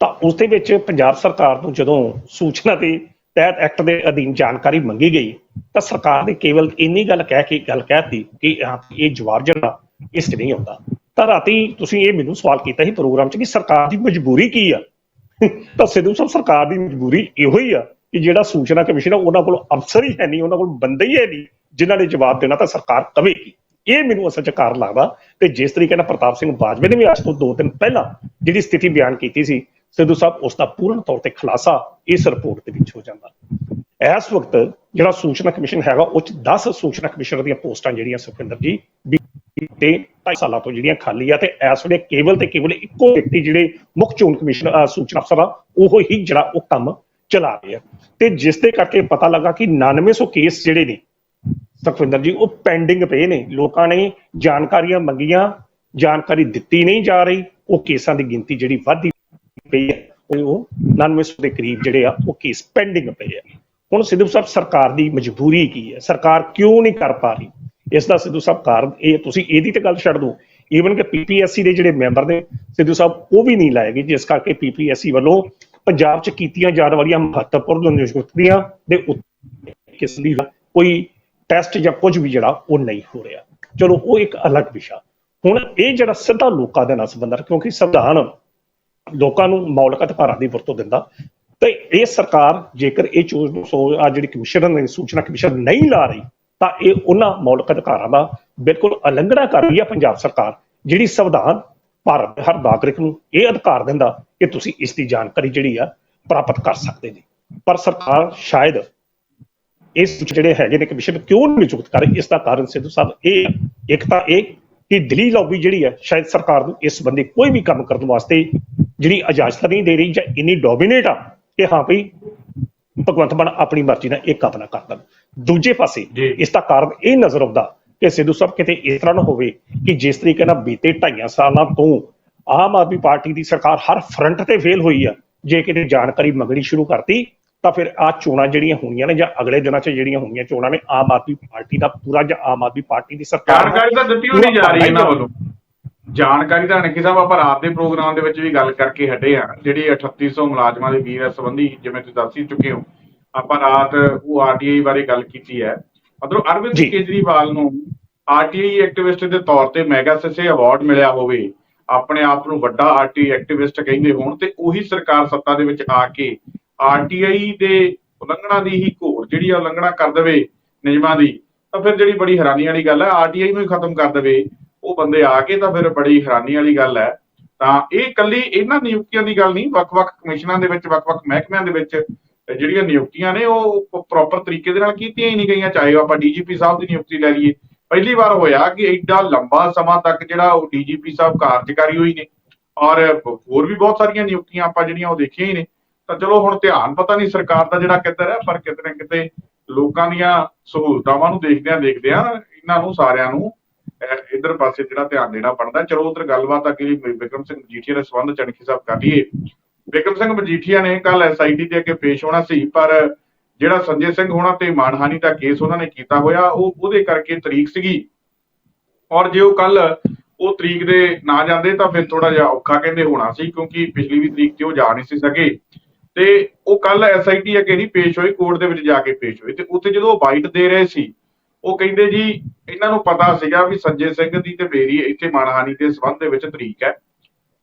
ਤਾਂ ਉਸ ਦੇ ਵਿੱਚ ਪੰਜਾਬ ਸਰਕਾਰ ਨੂੰ ਜਦੋਂ ਸੂਚਨਾ ਦੇ ਤਹਿਤ ਐਕਟ ਦੇ ਅਧੀਨ ਜਾਣਕਾਰੀ ਮੰਗੀ ਗਈ, ਤਾਂ ਸਰਕਾਰ ਨੇ ਕੇਵਲ ਇੰਨੀ ਗੱਲ ਕਹਿ ਕੇ, ਗੱਲ ਕਹਿਤੀ ਕਿ ਇਹ ਜਵਾਬ ਜਿਹੜਾ, ਇਸ 'ਚ ਨਹੀਂ ਆਉਂਦਾ। ਤਾਂ ਰਾਤੀ ਤੁਸੀਂ ਇਹ ਮੈਨੂੰ ਸਵਾਲ ਕੀਤਾ ਸੀ ਪ੍ਰੋਗਰਾਮ 'ਚ ਕਿ ਸਰਕਾਰ ਦੀ ਮਜਬੂਰੀ ਕੀ ਆ? ਤਾਂ ਸਿੱਧੂ ਸਾਹਿਬ, ਸਰਕਾਰ ਦੀ ਮਜਬੂਰੀ ਇਹੋ ਹੀ ਆ ਕਿ ਜਿਹੜਾ ਸੂਚਨਾ ਕਮਿਸ਼ਨ ਆ, ਉਹਨਾਂ ਕੋਲ ਅਫਸਰ ਹੀ ਹੈ ਨਹੀਂ, ਉਹਨਾਂ ਕੋਲ ਬੰਦੇ ਹੀ ਹੈ ਨਹੀਂ, ਜਿਨ੍ਹਾਂ ਨੇ ਜਵਾਬ ਦੇਣਾ ਤਾਂ ਸਰਕਾਰ ਕਵੇਗੀ। ਇਹ ਮੈਨੂੰ ਅਸਲ 'ਚ ਕਾਰ ਲੱਗਦਾ ਤੇ ਜਿਸ ਤਰੀਕੇ ਨਾਲ ਪ੍ਰਤਾਪ ਸਿੰਘ ਬਾਜਵੇ ਨੇ ਵੀ ਅੱਜ ਤੋਂ ਦੋ ਦਿਨ ਪਹਿਲਾਂ ਜਿਹੜੀ ਸਥਿਤੀ ਬਿਆਨ ਕੀਤੀ ਸੀ, ਸਿੱਧੂ ਸਾਹਿਬ ਉਸ ਦਾ ਪੂਰਨ ਤੌਰ ਤੇ ਖੁਲਾਸਾ ਇਸ ਰਿਪੋਰਟ ਦੇ ਵਿੱਚ ਹੋ ਜਾਂਦਾ। ਇਸ ਵਕਤ ਜਿਹੜਾ ਸੂਚਨਾ ਕਮਿਸ਼ਨ ਹੈਗਾ, ਉਹ 'ਚ 10 ਸੂਚਨਾ ਕਮਿਸ਼ਨਰ ਦੀਆਂ ਪੋਸਟਾਂ ਜਿਹੜੀਆਂ ਸੁਖਵਿੰਦਰ ਜੀ ਤੇ 2.5 ਸਾਲਾਂ ਤੋਂ ਜਿਹੜੀਆਂ ਖਾਲੀ ਆ ਤੇ ਇਸ ਵੇਲੇ ਕੇਵਲ ਤੇ ਕੇਵਲ ਇੱਕੋ ਵਿਅਕਤੀ ਜਿਹੜੇ ਮੁੱਖ ਚੋਣ ਕਮਿਸ਼ਨ ਸੂਚਨਾ ਅਫਸਰ ਆ, ਉਹ ਹੀ ਜਿਹੜਾ ਉਹ ਕੰਮ ਚਲਾ ਰਹੇ ਆ। ਤੇ ਜਿਸ ਦੇ ਕਰਕੇ ਪਤਾ ਲੱਗਾ ਕਿ 9900 ਕੇਸ ਜਿਹੜੇ ਨੇ ਸੁਖਵਿੰਦਰ ਜੀ, ਉਹ ਪੈਂਡਿੰਗ ਪਏ ਨੇ। ਲੋਕਾਂ ਨੇ ਜਾਣਕਾਰੀਆਂ ਮੰਗੀਆਂ, ਜਾਣਕਾਰੀ ਦਿੱਤੀ ਨਹੀਂ ਜਾ ਰਹੀ। ਉਹ ਕੇਸਾਂ ਦੀ ਗਿਣਤੀ ਜਿਹੜੀ ਵੱਧਦੀ ਪਈ ਹੈ, ਉਹ- 9900 ਦੇ ਕਰੀਬ ਜਿਹੜੇ ਆ, ਉਹ ਕੇਸ ਪੈਂਡਿੰਗ ਪਏ ਆ। ਹੁਣ ਸਿੱਧੂ ਸਾਹਿਬ, ਸਰਕਾਰ ਦੀ ਮਜਬੂਰੀ ਕੀ ਹੈ? ਸਰਕਾਰ ਕਿਉਂ ਨਹੀਂ ਕਰ ਪਾ ਰਹੀ? ਇਸ ਦਾ ਸਿੱਧੂ ਸਾਹਿਬ ਕਾਰਨ ਇਹ, ਤੁਸੀਂ ਇਹਦੀ ਤੇ ਗੱਲ ਛੱਡ ਦਿਓ। ਈਵਨ ਕਿ ਪੀਪੀਐਸਸੀ ਦੇ ਜਿਹੜੇ ਮੈਂਬਰ ਨੇ, ਸਿੱਧੂ ਸਾਹਿਬ, ਉਹ ਵੀ ਨਹੀਂ ਲਾਏ ਗਏ, ਜਿਸ ਕਰਕੇ ਪੀਪੀਐਸਸੀ ਵੱਲੋਂ ਪੰਜਾਬ 'ਚ ਕੀਤੀਆਂ ਜਾਣ ਵਾਲੀਆਂ ਮਹੱਤਵਪੂਰਨ ਨਿਯੁਕਤੀਆਂ ਦੇ ਉੱਤੇ ਕਿਸ ਲਈ ਕੋਈ ਟੈਸਟ ਜਾਂ ਕੁਝ ਵੀ ਜਿਹੜਾ ਉਹ ਨਹੀਂ ਹੋ ਰਿਹਾ। ਚਲੋ, ਉਹ ਇੱਕ ਅਲੱਗ ਵਿਸ਼ਾ। ਹੁਣ ਇਹ ਜਿਹੜਾ ਸਿੱਧਾ ਲੋਕਾਂ ਦੇ ਨਾਲ ਸੰਬੰਧ ਹੈ ਕਿਉਂਕਿ ਸੰਵਿਧਾਨ ਲੋਕਾਂ ਨੂੰ ਮੌਲਿਕ ਅਧਿਕਾਰਾਂ ਦੀ ਵਰਤੋਂ ਦਿੰਦਾ। ਤੇ ਇਹ ਸਰਕਾਰ ਜੇਕਰ ਇਹ ਚੋਜ ਨੂੰ ਸੋ ਆ ਜਿਹੜੀ ਕਮਿਸ਼ਨ ਨੇ, ਸੂਚਨਾ ਕਮਿਸ਼ਨ ਨਹੀਂ ਲਾ ਰਹੀ, ਤਾਂ ਇਹ ਉਹਨਾਂ ਮੌਲਿਕ ਅਧਿਕਾਰਾਂ ਦਾ ਬਿਲਕੁਲ ਉਲੰਘਣਾ ਕਰ ਰਹੀ ਹੈ ਪੰਜਾਬ ਸਰਕਾਰ, ਜਿਹੜੀ ਸੰਵਿਧਾਨ ਭਾਰਤ ਦੇ ਹਰ ਨਾਗਰਿਕ ਨੂੰ ਇਹ ਅਧਿਕਾਰ ਦਿੰਦਾ ਕਿ ਤੁਸੀਂ ਇਸ ਦੀ ਜਾਣਕਾਰੀ ਜਿਹੜੀ ਆ ਪ੍ਰਾਪਤ ਕਰ ਸਕਦੇ ਜੀ। ਪਰ ਸਰਕਾਰ ਸ਼ਾਇਦ ਇਸ ਜਿਹੜੇ ਹੈਗੇ ਨੇ ਕਮਿਸ਼ਨ ਕਿਉਂ ਨਹੀਂ ਨਿਯੁਕਤ ਕਰ ਇਸ ਦਾ ਕਾਰਨ ਸਿੱਧੂ ਸਾਹਿਬ ਇਹ। ਇੱਕ ਤਾਂ ਇਹ ਕਿ ਦਿੱਲੀ ਲੌਬੀ ਜਿਹੜੀ ਹੈ ਸ਼ਾਇਦ ਸਰਕਾਰ ਨੂੰ ਇਸ ਸੰਬੰਧੀ ਕੋਈ ਵੀ ਕੰਮ ਕਰਨ ਵਾਸਤੇ ਜਿਹੜੀ ਇਜਾਜ਼ਤ ਨਹੀਂ ਦੇ ਰਹੀ ਜਾਂ ਇੰਨੀ ਡੋਮੀਨੇਟ ਆ ਕਿ ਹਾਂ ਭਈ ਭਗਵੰਤ ਮਾਨ ਆਪਣੀ ਮਰਜ਼ੀ ਨਾਲ ਇਹ ਕੰਮ ਨਾ ਕਰ ਦੇਣ ਦੂਜੇ ਪਾਸੇ। ਇਸ ਦਾ ਕਾਰਨ ਇਹ ਨਜ਼ਰ ਆਉਂਦਾ ਕਿ ਸਿੱਧੂ ਸਾਹਿਬ ਕਿਤੇ ਇਸ ਤਰ੍ਹਾਂ ਨਾ ਹੋਵੇ ਕਿ ਜਿਸ ਤਰੀਕੇ ਨਾਲ ਬੀਤੇ ਢਾਈਆਂ ਸਾਲਾਂ ਤੋਂ ਆਮ ਆਦਮੀ ਪਾਰਟੀ ਦੀ ਸਰਕਾਰ ਹਰ ਫਰੰਟ ਤੇ ਫੇਲ ਹੋਈ ਆ ਜੇ ਕਿਤੇ ਜਾਣਕਾਰੀ ਮੰਗਣੀ ਸ਼ੁਰੂ ਕਰਤੀ ਤਾਂ ਫਿਰ ਆ ਚੋਣਾਂ ਜਿਹੜੀਆਂ ਹੋਣੀਆਂ ਨੇ ਜਾਂ ਅਗਲੇ ਦਿਨਾਂ 'ਚ ਜਿਹੜੀਆਂ ਹੋਣਗੀਆਂ ਚੋਣਾਂ ਨੇ ਆਮ ਆਦਮੀ ਪਾਰਟੀ ਦਾ ਪੂਰਾ ਜਾਂ ਆਮ ਆਦਮੀ ਪਾਰਟੀ ਦੀ ਸਰਕਾਰ ਜਾਣਕਾਰੀ ਤਾਂ ਦਿੱਤੀ ਨਹੀਂ ਜਾ ਰਹੀ ਇਹਨਾਂ ਵੱਲੋਂ। ਜਾਣਕਾਰੀ ਤਾਂ ਅਨਿਕ ਸਾਹਿਬ ਆਪਾਂ ਰਾਤ ਦੇ ਪ੍ਰੋਗਰਾਮ ਦੇ ਵਿੱਚ ਵੀ ਗੱਲ ਕਰਕੇ ਹਟੇ ਆ ਜਿਹੜੀ 3800 ਮੁਲਾਜ਼ਮਾਂ ਦੇ ਵੀਰ ਸੰਬੰਧੀ ਜਿਵੇਂ ਤੁਸੀਂ ਦੱਸ ਹੀ ਚੁੱਕੇ ਹੋ ਆਪਾਂ ਰਾਤ ਉਹ ਆਰਟੀਆਈ ਬਾਰੇ ਗੱਲ ਕੀਤੀ ਹੈ। ਮਤਲਬ ਅਰਵਿੰਦ। ਕੇਜਰੀਵਾਲ ਨੂੰ ਆਰਟੀਆਈ ਐਕਟਿਵਿਸਟ ਦੇ ਤੌਰ ਤੇ ਮੈਗਾ ਸਿਸੇ ਅਵਾਰਡ ਮਿਲਿਆ ਹੋਵੇ ਆਪਣੇ ਆਪ ਨੂੰ ਵੱਡਾ ਆਰਟੀ ਐਕਟਿਵਿਸਟ ਕਹਿੰਦੇ ਹੋਣ ਤੇ ਉਹੀ ਸਰਕਾਰ ਸੱਤਾ ਦੇ ਵਿੱਚ ਆ ਕੇ ਆਰਟੀਆਈ ਦੇ ਉਲੰਘਣਾ ਦੀ ਹੀ ਘੋਰ ਜਿਹੜੀ ਆ ਉਲੰਘਣਾ ਕਰ ਦੇਵੇ ਨਿਯਮਾਂ ਦੀ, ਤਾਂ ਫਿਰ ਜਿਹੜੀ ਬੜੀ ਹੈਰਾਨੀ ਵਾਲੀ ਗੱਲ ਹੈ ਆਰਟੀਆਈ ਨੂੰ ਹੀ ਖਤਮ ਕਰ ਦੇਵੇ, ਉਹ ਬੰਦੇ ਆ ਕੇ ਤਾਂ ਫਿਰ ਬੜੀ ਹੈਰਾਨੀ ਵਾਲੀ ਗੱਲ ਹੈ। ਤਾਂ ਇਹ ਕੱਲੀ ਇਹਨਾਂ ਨਿਯੁਕਤੀਆਂ ਦੀ ਗੱਲ ਨਹੀਂ, ਵੱਖ-ਵੱਖ ਕਮਿਸ਼ਨਾਂ ਦੇ ਵਿੱਚ, ਵੱਖ-ਵੱਖ ਮਹਿਕਮਿਆਂ ਦੇ ਵਿੱਚ ਜਿਹੜੀਆਂ ਨਿਯੁਕਤੀਆਂ ਨੇ, ਉਹ ਪ੍ਰੋਪਰ ਤਰੀਕੇ ਦੇ ਨਾਲ ਕੀਤੀਆਂ ਹੀ ਨਹੀਂ ਗਈਆਂ, ਚਾਹੇ ਆਪਾਂ ਡੀਜੀਪੀ ਸਾਹਿਬ ਦੀ ਨਿਯੁਕਤੀ ਲੈ ਲਈਏ। ਪਹਿਲੀ ਵਾਰ ਹੋਇਆ ਕਿ ਐਡਾ ਲੰਬਾ ਸਮਾਂ ਤੱਕ ਜਿਹੜਾ ਉਹ ਡੀਜੀਪੀ ਸਾਹਿਬ ਕਾਰਜਕਾਰੀ ਹੋਈ ਨੇ, ਔਰ ਹੋਰ ਵੀ ਬਹੁਤ ਸਾਰੀਆਂ ਨਿਯੁਕਤੀਆਂ ਆਪਾਂ ਜਿਹੜੀਆਂ ਉਹ ਦੇਖੀਆਂ ਹੀ ਨੇ। ਤਾਂ ਚਲੋ ਹੁਣ ਧਿਆਨ ਪਤਾ ਨਹੀਂ ਸਰਕਾਰ ਦਾ ਜਿਹੜਾ ਕਿੱਧਰ ਹੈ ਪਰ ਕਿਤੇ ਨਾ ਕਿਤੇ ਲੋਕਾਂ ਦੀਆਂ ਸਹੂਲਤਾਵਾਂ ਨੂੰ ਦੇਖਦਿਆਂ ਦੇਖਦਿਆਂ ਇਹਨਾਂ ਨੂੰ ਸਾਰਿਆਂ ਨੂੰ ਅਹ, ਪਾਸੇ ਜਿਹੜਾ ਧਿਆਨ ਦੇਣਾ ਬਣਦਾ। ਚਲੋ ਉਧਰ ਗੱਲਬਾਤ ਅੱਗੇ ਵਿਕਰਮ ਸਿੰਘ ਮਜੀਠੀਆ ਦੇ ਸੰਬੰਧ ਚਣਖੀ ਸਾਹਿਬ ਕਰ ਲਈਏ। ਵਿਕਰਮ ਸਿੰਘ ਮਜੀਠੀਆ ਨੇ ਕੱਲ ਐਸਆਈਟੀ ਦੇ ਅੱਗੇ ਪੇਸ਼ ਹੋਣਾ ਸੀ ਪਰ ਜਿਹੜਾ ਸੰਜੇ ਸਿੰਘ ਹੋਣਾ ਤੇ ਮਾਨਹਾਨੀ ਦਾ ਕੇਸ ਉਹਨਾਂ ਨੇ ਕੀਤਾ ਹੋਇਆ ਉਹ ਉਹਦੇ ਕਰਕੇ ਤਰੀਕ ਸੀਗੀ। ਔਰ ਜੇ ਉਹ ਕੱਲ ਉਹ ਤਰੀਕ ਦੇ ਨਾ ਜਾਂਦੇ ਤਾਂ ਫਿਰ ਥੋੜਾ ਜਿਹਾ ਔਖਾ ਕਹਿੰਦੇ ਹੋਣਾ ਸੀ ਕਿਉਂਕਿ ਪਿਛਲੀ ਵੀ ਤਰੀਕ ਤੇ ਉਹ ਜਾ ਨਹੀਂ ਸੀ ਸਕੇ। ਤੇ ਉਹ ਕੱਲ ਐਸਆਈਟੀ ਅੱਗੇ ਨਹੀਂ ਪੇਸ਼ ਹੋਈ, ਕੋਰਟ ਦੇ ਵਿੱਚ ਜਾ ਕੇ ਪੇਸ਼ ਹੋਈ। ਤੇ ਉੱਥੇ ਜਦੋਂ ਉਹ ਵਾਈਟ ਦੇ ਰਹੇ ਸੀ, ਉਹ ਕਹਿੰਦੇ ਜੀ, ਇਹਨਾਂ ਨੂੰ ਪਤਾ ਸੀਗਾ ਵੀ ਸੰਜੇ ਸਿੰਘ ਦੀ ਤੇ ਮੇਰੀ ਇੱਥੇ ਮਾਨਹਾਨੀ ਦੇ ਸੰਬੰਧ ਦੇ ਵਿੱਚ ਤਰੀਕ ਹੈ।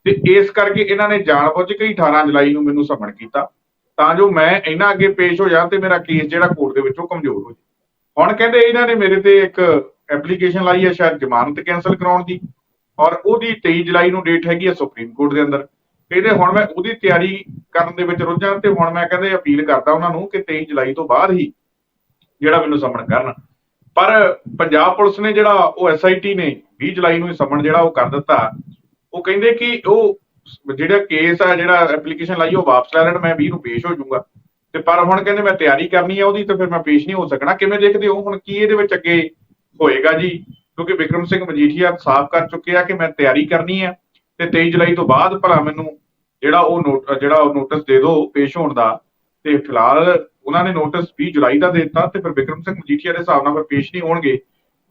ਤੇ ਇਸ ਕਰਕੇ ਇਹਨਾਂ ਨੇ ਜਾਣਬੁੱਝ ਕੇ ਹੀ 18 ਜੁਲਾਈ ਨੂੰ ਮੈਨੂੰ ਸਮਣ ਕੀਤਾ। ਤਾਂ ਜੋ ਮੈਂ ਇਹਨਾਂ ਅੱਗੇ ਪੇਸ਼ ਹੋ ਜਾ ਤੇ ਮੇਰਾ ਕੇਸ ਜਿਹੜਾ ਕੋਰਟ ਦੇ ਵਿੱਚੋਂ ਕਮਜ਼ੋਰ ਹੋ ਜਾਵੇ। ਹੁਣ ਕਹਿੰਦੇ ਇਹਨਾਂ ਨੇ ਮੇਰੇ ਤੇ ਇੱਕ ਐਪਲੀਕੇਸ਼ਨ ਲਾਈ ਹੈ, ਸ਼ਾਇਦ ਜ਼ਮਾਨਤ ਕੈਨਸਲ ਕਰਾਉਣ ਦੀ। ਔਰ ਉਹਦੀ 23 ਜੁਲਾਈ ਨੂੰ ਡੇਟ ਹੈਗੀ ਹੈ ਸੁਪਰੀਮ ਕੋਰਟ ਦੇ ਅੰਦਰ। ਕਹਿੰਦੇ ਹੁਣ ਮੈਂ ਉਹਦੀ ਤਿਆਰੀ ਕਰਨ ਦੇ ਵਿੱਚ ਰੁੱਝਾਂ ਤੇ ਹੁਣ ਮੈਂ ਕਹਿੰਦੇ ਅਪੀਲ ਕਰਦਾ ਉਹਨਾਂ ਨੂੰ ਕਿ 23 ਜੁਲਾਈ ਤੋਂ ਬਾਅਦ ਹੀ ਜਿਹੜਾ ਮੈਨੂੰ ਸਮਣ ਕਰਨ। ਪਰ ਪੰਜਾਬ ਪੁਲਿਸ ਨੇ ਜਿਹੜਾ ਉਹ ਐਸਆਈਟੀ ਨੇ 20 ਜੁਲਾਈ ਨੂੰ ਇਹ ਸਮਨ ਜਿਹੜਾ ਉਹ ਕਰ ਦਿੱਤਾ, ਉਹ ਕਹਿੰਦੇ ਕਿ ਉਹ ਜਿਹੜਾ ਕੇਸ ਆ, ਜਿਹੜਾ ਐਪਲੀਕੇਸ਼ਨ ਲਾਈ ਉਹ ਵਾਪਸ ਲੈ ਲੈਣ, ਮੈਂ 20 ਨੂੰ ਪੇਸ਼ ਹੋ ਜਾਊਂਗਾ। ਤੇ ਪਰ ਹੁਣ ਕਹਿੰਦੇ ਮੈਂ ਤਿਆਰੀ ਕਰਨੀ ਆ ਉਹਦੀ ਤੇ ਫਿਰ ਮੈਂ ਪੇਸ਼ ਨਹੀਂ ਹੋ ਸਕਣਾ। ਕਿਵੇਂ ਦੇਖਦੇ ਹੋ ਹੁਣ ਕੀ ਇਹਦੇ ਵਿੱਚ ਅੱਗੇ ਹੋਏਗਾ ਜੀ? ਕਿਉਂਕਿ ਵਿਕਰਮ ਸਿੰਘ ਮਜੀਠੀਆ ਸਾਫ਼ ਕਰ ਚੁੱਕੇ ਆ ਕਿ ਮੈਂ ਤਿਆਰੀ ਕਰਨੀ ਆ। ਤੇ 23 ਜੁਲਾਈ ਤੋਂ ਬਾਅਦ ਭਲਾ ਮੈਨੂੰ ਜਿਹੜਾ ਉਹ ਨੋਟ, ਜਿਹੜਾ ਉਹ ਨੋਟਿਸ ਦੇ ਦਿਓ ਪੇਸ਼ ਹੋਣ ਦਾ, ਤੇ ਫਿਲਹਾਲ ਉਹਨਾਂ ਨੇ ਨੋਟਿਸ 20 ਜੁਲਾਈ ਦਾ ਦੇ ਦਿੱਤਾ ਤੇ ਫਿਰ ਵਿਕਰਮ ਸਿੰਘ ਮਜੀਠੀਆ ਦੇ ਹਿਸਾਬ ਨਾਲ ਫਿਰ ਪੇਸ਼ ਨਹੀਂ ਹੋਣਗੇ।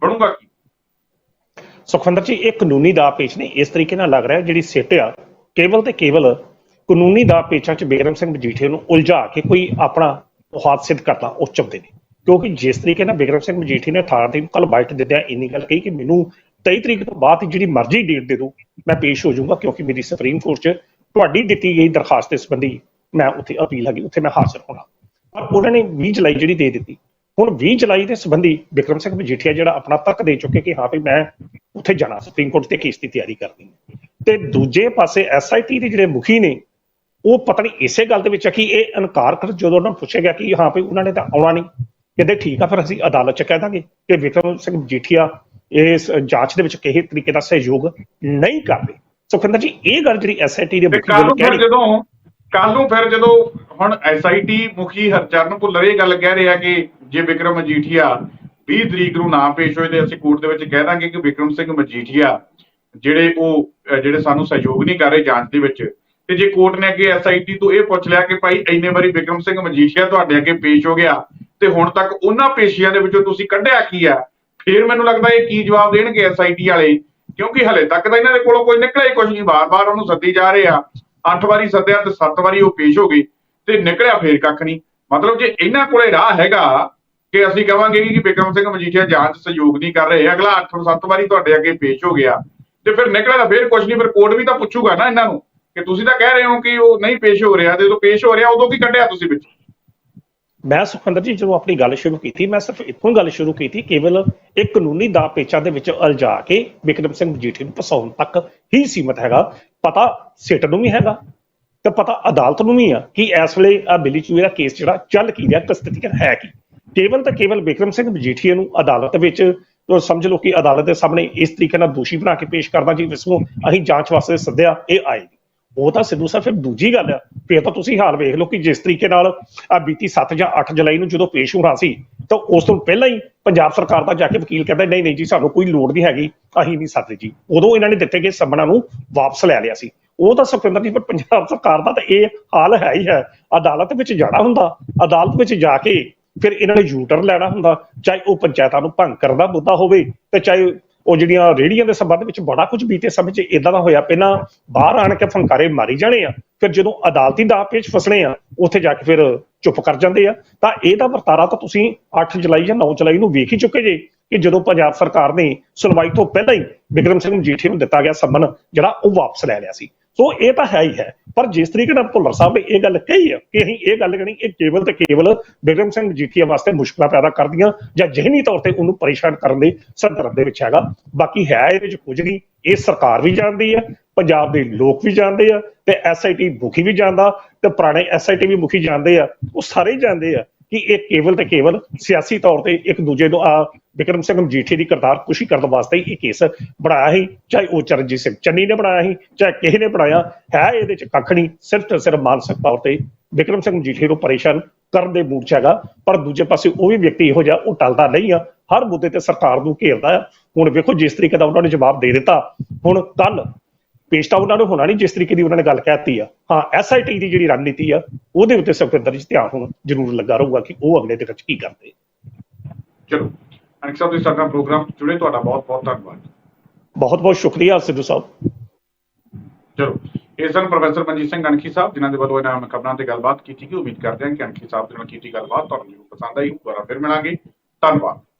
ਬਣੂਗਾ ਕੀ? ਸੁਖਵਿੰਦਰ ਜੀ, ਇਹ ਕਾਨੂੰਨੀ ਦਾ ਪੇਚ ਨਹੀਂ, ਇਸ ਤਰੀਕੇ ਨਾਲ ਲੱਗ ਰਿਹਾ ਜਿਹੜੀ ਸਿੱਟ ਆ, ਕੇਵਲ ਤੇ ਕੇਵਲ ਕਾਨੂੰਨੀ ਦਾ ਪੇਚਾਂ ਚ ਬੇਗਮ ਸਿੰਘ ਮਜੀਠੀਆ ਨੂੰ ਉਲਝਾ ਕੇ ਕੋਈ ਆਪਣਾ ਹਾਦ ਸਿੱਧ ਕਰਨਾ ਉਹ ਚਾਹੁੰਦੇ ਨੇ। ਕਿਉਂਕਿ ਜਿਸ ਤਰੀਕੇ ਨਾਲ ਬੇਗਮ ਸਿੰਘ ਮਜੀਠੀ ਨੇ 18 ਤਰੀਕ ਕੱਲ ਬਾਈਟ ਦਿੰਦਿਆਂ ਇੰਨੀ ਗੱਲ ਕਹੀ ਕਿ ਮੈਨੂੰ 23 ਤਰੀਕ ਤੋਂ ਬਾਅਦ ਜਿਹੜੀ ਮਰਜ਼ੀ ਡੇਟ ਦੇ ਦਿਓ, ਮੈਂ ਪੇਸ਼ ਹੋ ਜਾਊਂਗਾ ਕਿਉਂਕਿ ਮੇਰੀ ਸੁਪਰੀਮ ਕੋਰਟ 'ਚ ਤੁਹਾਡੀ ਦਿੱਤੀ ਗਈ ਦਰਖਾਸਤ ਦੇ ਸੰਬੰਧੀ ਮੈਂ ਉੱਥੇ ਅਪੀਲ ਹੈਗੀ, ਉੱਥੇ ਮੈਂ ਹਾਜ਼ਰ ਹੋਣਾ। ਪਰ ਉਹਨਾਂ ਨੇ 20 ਜੁਲਾਈ ਜਿਹੜੀ ਦੇ ਦਿੱਤੀ, ਹੁਣ 20 ਜੁਲਾਈ ਦੇ ਸੰਬੰਧੀ ਵਿਕਰਮ ਸਿੰਘ ਮਜੀਠੀਆ ਜਿਹੜਾ ਆਪਣਾ ਤੱਕ ਦੇ ਚੁੱਕੇ ਕਿ ਹਾਂ ਵੀ ਮੈਂ ਉੱਥੇ ਜਾਣਾ ਸੁਪਰੀਮ ਕੋਰਟ ਤੇ ਕੇਸ ਦੀ ਤਿਆਰੀ ਕਰਨੀ ਹੈ। ਤੇ ਦੂਜੇ ਪਾਸੇ ਐਸਆਈਟੀ ਦੇ ਜਿਹੜੇ ਮੁਖੀ ਨੇ, ਉਹ ਪਤਾ ਨਹੀਂ ਇਸੇ ਗੱਲ ਦੇ ਵਿੱਚ ਆ ਕਿ ਇਹ ਇਨਕਾਰ ਕਰ ਜਦੋਂ ਉਹਨਾਂ ਨੂੰ ਪੁੱਛਿਆ ਗਿਆ ਕਿ ਹਾਂ ਵੀ ਉਹਨਾਂ ਨੇ ਤਾਂ ਆਉਣਾ ਨਹੀਂ, ਕਹਿੰਦੇ ਠੀਕ ਆ, ਫਿਰ ਅਸੀਂ ਅਦਾਲਤ 'ਚ ਕਹਿ ਦਾਂਗੇ ਕਿ ਵਿਕਰਮ ਸਿੰਘ ਮਜੀਠੀਆ ਇਸ ਜਾਂਚ ਦੇ ਵਿੱਚ ਕਿਸੇ ਤਰੀਕੇ ਦਾ ਸਹਿਯੋਗ ਨਹੀਂ ਕਰਦੇ ਸੁਖਿੰਦਰ ਜੀ ਇਹ ਗੱਲ ਜਿਹੜੀ ਐਸਆਈਟੀ ਦੇ ਮੁਖੀ ਵੱਲੋਂ ਕਹਿ ਰਹੀ ਜਦੋਂ ਕੱਲ ਨੂੰ ਫਿਰ ਜਦੋਂ ਹੁਣ ਐਸਆਈਟੀ ਮੁਖੀ ਹਰਚਰਨ ਭੁੱਲਰ ਇਹ ਗੱਲ ਕਹਿ ਰਿਹਾ ਕਿ ਜੇ ਵਿਕਰਮ ਮਜੀਠੀਆ 20 ਤਰੀਕ ਨੂੰ ਨਾ ਪੇਸ਼ ਹੋਏ ਤੇ ਅਸੀਂ ਕੋਰਟ ਦੇ ਵਿੱਚ ਕਹਿ ਦਾਂਗੇ ਕਿ ਵਿਕਰਮ ਸਿੰਘ ਮਜੀਠੀਆ ਜਿਹੜੇ ਉਹ ਜਿਹੜੇ ਸਾਨੂੰ ਸਹਿਯੋਗ ਨਹੀਂ ਕਰ ਰਹੇ ਜਾਂਚ ਦੇ ਵਿੱਚ ਤੇ ਜੇ ਕੋਰਟ ਨੇ ਅੱਗੇ ਐਸਆਈਟੀ ਤੋਂ ਇਹ ਪੁੱਛ ਲਿਆ ਕਿ ਭਾਈ ਇੰਨੇ ਵਾਰੀ ਵਿਕਰਮ ਸਿੰਘ ਮਜੀਠੀਆ ਤੁਹਾਡੇ ਅੱਗੇ ਪੇਸ਼ ਹੋ ਗਿਆ ਤੇ ਹੁਣ ਤੱਕ ਉਹਨਾਂ ਪੇਸ਼ੀਆਂ ਦੇ ਵਿੱਚੋਂ ਤੁਸੀਂ ਕੱਢਿਆ ਕੀ ਆ? ਫਿਰ ਮੈਨੂੰ ਲੱਗਦਾ ਇਹ ਕੀ ਜਵਾਬ ਦੇਣਗੇ ਐਸਆਈਟੀ ਵਾਲੇ? ਕਿਉਂਕਿ ਹਲੇ ਤੱਕ ਤਾਂ ਇਹਨਾਂ ਦੇ ਕੋਲੋਂ ਕੋਈ ਨਿਕਲਿਆ ਹੀ ਕੁਝ ਨਹੀਂ। ਬਾਰ-ਬਾਰ ਉਹਨੂੰ ਸੱਦੀ ਜਾ ਰਹੇ ਆ। ਅੱਠ ਵਾਰੀ ਸੱਦਿਆ ਤੇ ਸੱਤ ਵਾਰੀ ਉਹ ਪੇਸ਼ ਹੋ ਗਈ ਤੇ ਨਿਕਲਿਆ ਫੇਰ ਕੱਖ ਨਹੀਂ। ਮਤਲਬ ਜੇ ਇਹਨਾਂ ਕੋਲੇ ਰਾਹ ਹੈਗਾ ਕਿ ਅਸੀਂ ਕਹਾਂਗੇ ਕਿ ਬਿਕਰਮ ਸਿੰਘ ਮਜੀਠੀਆ ਜਾਂਚ ਸਹਿਯੋਗ ਨਹੀਂ ਕਰ ਰਹੇ, ਅਗਲਾ 8-7 ਵਾਰੀ ਤੁਹਾਡੇ ਅੱਗੇ ਪੇਸ਼ ਹੋ ਗਿਆ ਤੇ ਫਿਰ ਨਿਕਲਿਆ ਤਾਂ ਫਿਰ ਕੁਝ ਨਹੀਂ, ਫਿਰ ਕੋਰਟ ਵੀ ਤਾਂ ਪੁੱਛੂਗਾ ਨਾ ਇਹਨਾਂ ਨੂੰ ਕਿ ਤੁਸੀਂ ਤਾਂ ਕਹਿ ਰਹੇ ਹੋ ਕਿ ਉਹ ਨਹੀਂ ਪੇਸ਼ ਹੋ ਰਿਹਾ ਤੇ ਜਦੋਂ ਪੇਸ਼ ਹੋ ਰਿਹਾ, ਉਦੋਂ ਕੀ ਕੱਢਿਆ ਤੁਸੀਂ ਵਿੱਚ? ਮੈਂ ਸੁਖਵਿੰਦਰ ਜੀ, ਜਦੋਂ ਆਪਣੀ ਗੱਲ ਸ਼ੁਰੂ ਕੀਤੀ, ਮੈਂ ਸਿਰਫ ਇੱਥੋਂ ਗੱਲ ਸ਼ੁਰੂ ਕੀਤੀ, ਕੇਵਲ ਇੱਕ ਕਾਨੂੰਨੀ ਦਾ ਪੇਚਾਂ ਦੇ ਵਿੱਚ ਉਲਝਾ ਕੇ ਵਿਕਰਮ ਸਿੰਘ ਮਜੀਠੀ ਨੂੰ ਫਸਾਉਣ ਤੱਕ ਹੀ ਸੀਮਤ ਹੈਗਾ। ਪਤਾ ਸਿੱਟ ਨੂੰ ਵੀ ਹੈਗਾ ਤੇ ਪਤਾ ਅਦਾਲਤ ਨੂੰ ਵੀ ਆ ਕਿ ਇਸ ਵੇਲੇ ਆ ਬਿੱਲੀ ਚੂਹੇ ਦਾ ਕੇਸ ਜਿਹੜਾ ਚੱਲ ਕੀ ਰਿਹਾ, ਕਿਸ ਹੈ ਕੀ। ਕੇਵਲ ਤਾਂ ਕੇਵਲ ਵਿਕਰਮ ਸਿੰਘ ਮਜੀਠੀਆ ਨੂੰ ਅਦਾਲਤ ਵਿੱਚ ਉਹ ਸਮਝ ਲਓ ਕਿ ਅਦਾਲਤ ਦੇ ਸਾਹਮਣੇ ਇਸ ਤਰੀਕੇ ਨਾਲ ਦੋਸ਼ੀ ਬਣਾ ਕੇ ਪੇਸ਼ ਕਰਦਾ ਜੀ ਜਿਸ ਨੂੰ ਅਸੀਂ ਜਾਂਚ ਵਾਸਤੇ ਸੱਦਿਆ, ਇਹ ਆਏ ਉਹ ਤਾਂ ਸਿੱਧੂ ਸਾਹਿਬ ਫਿਰ ਦੂਜੀ ਗੱਲ ਆ। ਫਿਰ ਤਾਂ ਤੁਸੀਂ ਹਾਲ ਵੇਖ ਲਓ ਕਿ ਜਿਸ ਤਰੀਕੇ ਨਾਲ ਆ ਬੀਤੀ 7 ਜਾਂ 8 ਜੁਲਾਈ ਨੂੰ ਜਦੋਂ ਪੇਸ਼ ਹੋਣਾ ਸੀ, ਤਾਂ ਉਸ ਤੋਂ ਪਹਿਲਾਂ ਹੀ ਪੰਜਾਬ ਸਰਕਾਰ ਦਾ ਜਾ ਕੇ ਵਕੀਲ ਕਹਿੰਦਾ, ਨਹੀਂ ਨਹੀਂ ਜੀ, ਸਾਨੂੰ ਕੋਈ ਲੋੜ ਨਹੀਂ ਹੈਗੀ, ਅਸੀਂ ਨਹੀਂ ਸਕਦੇ ਜੀ। ਉਦੋਂ ਇਹਨਾਂ ਨੇ ਦਿੱਤੇ ਗਏ ਸੰਮਨਾਂ ਨੂੰ ਵਾਪਸ ਲੈ ਲਿਆ ਸੀ। ਉਹ ਤਾਂ ਸੁਖਵਿੰਦਰ ਜੀ, ਪਰ ਪੰਜਾਬ ਸਰਕਾਰ ਦਾ ਤਾਂ ਇਹ ਹਾਲ ਹੈ ਹੀ ਹੈ। ਅਦਾਲਤ ਵਿੱਚ ਜਾਣਾ ਹੁੰਦਾ। ਅਦਾਲਤ ਵਿੱਚ ਜਾ ਕੇ ਫਿਰ ਇਹਨਾਂ ਨੇ ਯੂਟਰ ਲੈਣਾ ਹੁੰਦਾ। ਚਾਹੇ ਉਹ ਪੰਚਾਇਤਾਂ ਨੂੰ ਭੰਗ ਕਰਨ ਦਾ ਮੁੱਦਾ ਹੋਵੇ ਤੇ ਚਾਹੇ ਉਹ ਜਿਹੜੀਆਂ ਰੇੜੀਆਂ ਦੇ ਸੰਬੰਧ ਵਿੱਚ ਬੜਾ ਕੁਝ ਬੀਤੇ ਸਮੇਂ 'ਚ ਇਦਾਂ ਦਾ ਹੋਇਆ, ਪਹਿਲਾਂ ਬਾਹਰ ਆਣ ਕੇ ਫੰਕਾਰੇ ਮਾਰੀ ਜਾਣੇ ਆ, ਫਿਰ ਜਦੋਂ ਅਦਾਲਤੀ ਦਾ ਪੇਚ ਫਸਣੇ ਆ, ਉੱਥੇ ਜਾ ਕੇ ਫਿਰ ਚੁੱਪ ਕਰ ਜਾਂਦੇ ਆ। ਤਾਂ ਇਹਦਾ ਵਰਤਾਰਾ ਤਾਂ ਤੁਸੀਂ 8 ਜੁਲਾਈ ਜਾਂ 9 ਜੁਲਾਈ ਨੂੰ ਵੇਖ ਹੀ ਚੁੱਕੇ ਜੇ ਕਿ ਜਦੋਂ ਪੰਜਾਬ ਸਰਕਾਰ ਨੇ ਸੁਣਵਾਈ ਤੋਂ ਪਹਿਲਾਂ ਹੀ ਬਿਕਰਮ ਸਿੰਘ ਮਜੀਠੀ ਨੂੰ ਦਿੱਤਾ ਗਿਆ ਸੰਮਨ, ਜਿਹੜਾ ਉਹ ਵਾਪਸ ਲੈ ਲਿਆ ਸੀ। ਸੋ ਇਹ ਤਾਂ ਹੈ ਹੀ ਹੈ। ਪਰ ਜਿਸ ਤਰੀਕੇ ਨਾਲ ਭੁੱਲਰ ਸਾਹਿਬ ਨੇ ਇਹ ਗੱਲ ਕਹੀ ਹੈ ਕਿ ਅਸੀਂ ਇਹ ਗੱਲ ਕਹਣੀ ਇਹ ਕੇਵਲ ਤੇ ਕੇਵਲ ਬਿਕਰਮ ਸਿੰਘ ਮਜੀਠੀਆ ਵਾਸਤੇ ਮੁਸ਼ਕਲਾਂ ਪੈਦਾ ਕਰਦੀਆਂ ਜਾਂ ਜਿਹਨੀ ਤੌਰ ਤੇ ਉਹਨੂੰ ਪਰੇਸ਼ਾਨ ਕਰਨ ਦੇ ਸੰਦਰਭ ਦੇ ਵਿੱਚ ਹੈਗਾ। ਬਾਕੀ ਹੈ ਇਹਦੇ ਵਿੱਚ ਕੁਝ ਨਹੀਂ। ਇਹ ਸਰਕਾਰ ਵੀ ਜਾਣਦੀ ਹੈ, ਪੰਜਾਬ ਦੇ ਲੋਕ ਵੀ ਜਾਣਦੇ ਆ ਤੇ ਐਸਆਈਟੀ ਮੁਖੀ ਵੀ ਜਾਂਦਾ ਤੇ ਪੁਰਾਣੇ ਐਸਆਈਟੀ ਵੀ ਮੁਖੀ ਜਾਣਦੇ ਆ। ਉਹ ਸਾਰੇ ਹੀ ਜਾਣਦੇ ਆ। ਕਿ ਇਹ ਕੇਵਲ ਤੇ ਕੇਵਲ ਸਿਆਸੀ ਤੌਰ ਤੇ ਇੱਕ ਦੂਜੇ ਨੂੰ ਆ ਵਿਕਰਮ ਸਿੰਘ ਮਜੀਠੀ ਦੀ ਕਰਤਾਰ ਖੁਸ਼ੀ ਕਰਨ ਵਾਸਤੇ ਹੀ ਇਹ ਕੇਸ ਬਣਾਇਆ ਸੀ, ਚਾਹੇ ਉਹ ਚਰਨਜੀਤ ਸਿੰਘ ਚੰਨੀ ਨੇ ਬਣਾਇਆ ਸੀ, ਚਾਹੇ ਕਿਸੇ ਨੇ ਬਣਾਇਆ, ਹੈ ਇਹਦੇ ਚ ਕੱਖ ਨਹੀਂ, ਸਿਰਫ ਤੇ ਸਿਰਫ ਮਾਨਸਿਕ ਤੌਰ ਤੇ ਵਿਕਰਮ ਸਿੰਘ ਮਜੀਠੀ ਨੂੰ ਪਰੇਸ਼ਾਨ ਕਰਨ ਦੇ ਮੂਡ ਚ ਹੈਗਾ, ਪਰ ਦੂਜੇ ਪਾਸੇ ਉਹ ਵੀ ਵਿਅਕਤੀ ਇਹੋ ਜਿਹਾ ਉਹ ਟਲਦਾ ਨਹੀਂ ਆ, ਹਰ ਮੁੱਦੇ ਤੇ ਸਰਕਾਰ ਨੂੰ ਘੇਰਦਾ ਆ। ਹੁਣ ਵੇਖੋ ਜਿਸ ਤਰੀਕੇ ਦਾ ਉਹਨਾਂ ਨੇ ਜਵਾਬ ਦੇ ਦਿੱਤਾ, ਹੁਣ ਕੱਲ ਪੇਸ਼ ਤਾਂ ਉਹਨਾਂ ਨੂੰ ਹੋਣਾ ਨਹੀਂ ਜਿਸ ਤਰੀਕੇ ਦੀ ਉਹਨਾਂ ਨੇ ਗੱਲ ਕਹਿਤੀ ਆ। ਹਾਂ ਐਸਆਈਟੀ ਦੀ ਜਿਹੜੀ ਰਣਨੀਤੀ ਆ ਉਹਦੇ ਉੱਤੇ ਸੁਖਵਿੰਦਰ ਜੀ ਧਿਆਨ ਹੁਣ ਜ਼ਰੂਰ ਲੱਗਾ ਰਹੂਗਾ ਕਿ ਉਹ ਅਗਲੇ ਦਿਨ ਚ ਕੀ ਕਰਦੇ। ਚਲੋ ਅਨਿਕ ਸਾਹਿਬ ਤੁਸੀਂ ਸਾਡੇ ਪ੍ਰੋਗਰਾਮ ਜੁੜੇ ਤੁਹਾਡਾ ਬਹੁਤ ਬਹੁਤ ਧੰਨਵਾਦ। ਬਹੁਤ ਬਹੁਤ ਸ਼ੁਕਰੀਆ ਸਿੱਧੂ ਸਾਹਿਬ। ਚਲੋ ਇਹ ਸਨ ਪ੍ਰੋਫੈਸਰ ਮਨਜੀਤ ਸਿੰਘ ਅਣਖੀ ਸਾਹਿਬ ਜਿਨ੍ਹਾਂ ਦੇ ਵੱਲੋਂ ਇਹਨਾਂ ਖਬਰਾਂ ਤੇ ਗੱਲਬਾਤ ਕੀਤੀ ਗਈ ਉਮੀਦ ਕਰਦੇ ਹਾਂ ਕਿ ਅਣਖੀ ਸਾਹਿਬ ਦੇ ਨਾਲ ਕੀਤੀ ਗੱਲਬਾਤ ਤੁਹਾਨੂੰ ਜ਼ਰੂਰ ਪਸੰਦ ਆਈ ਦੁਬਾਰਾ ਫਿਰ ਮਿਲਾਂਗੇ। ਧੰਨਵਾਦ।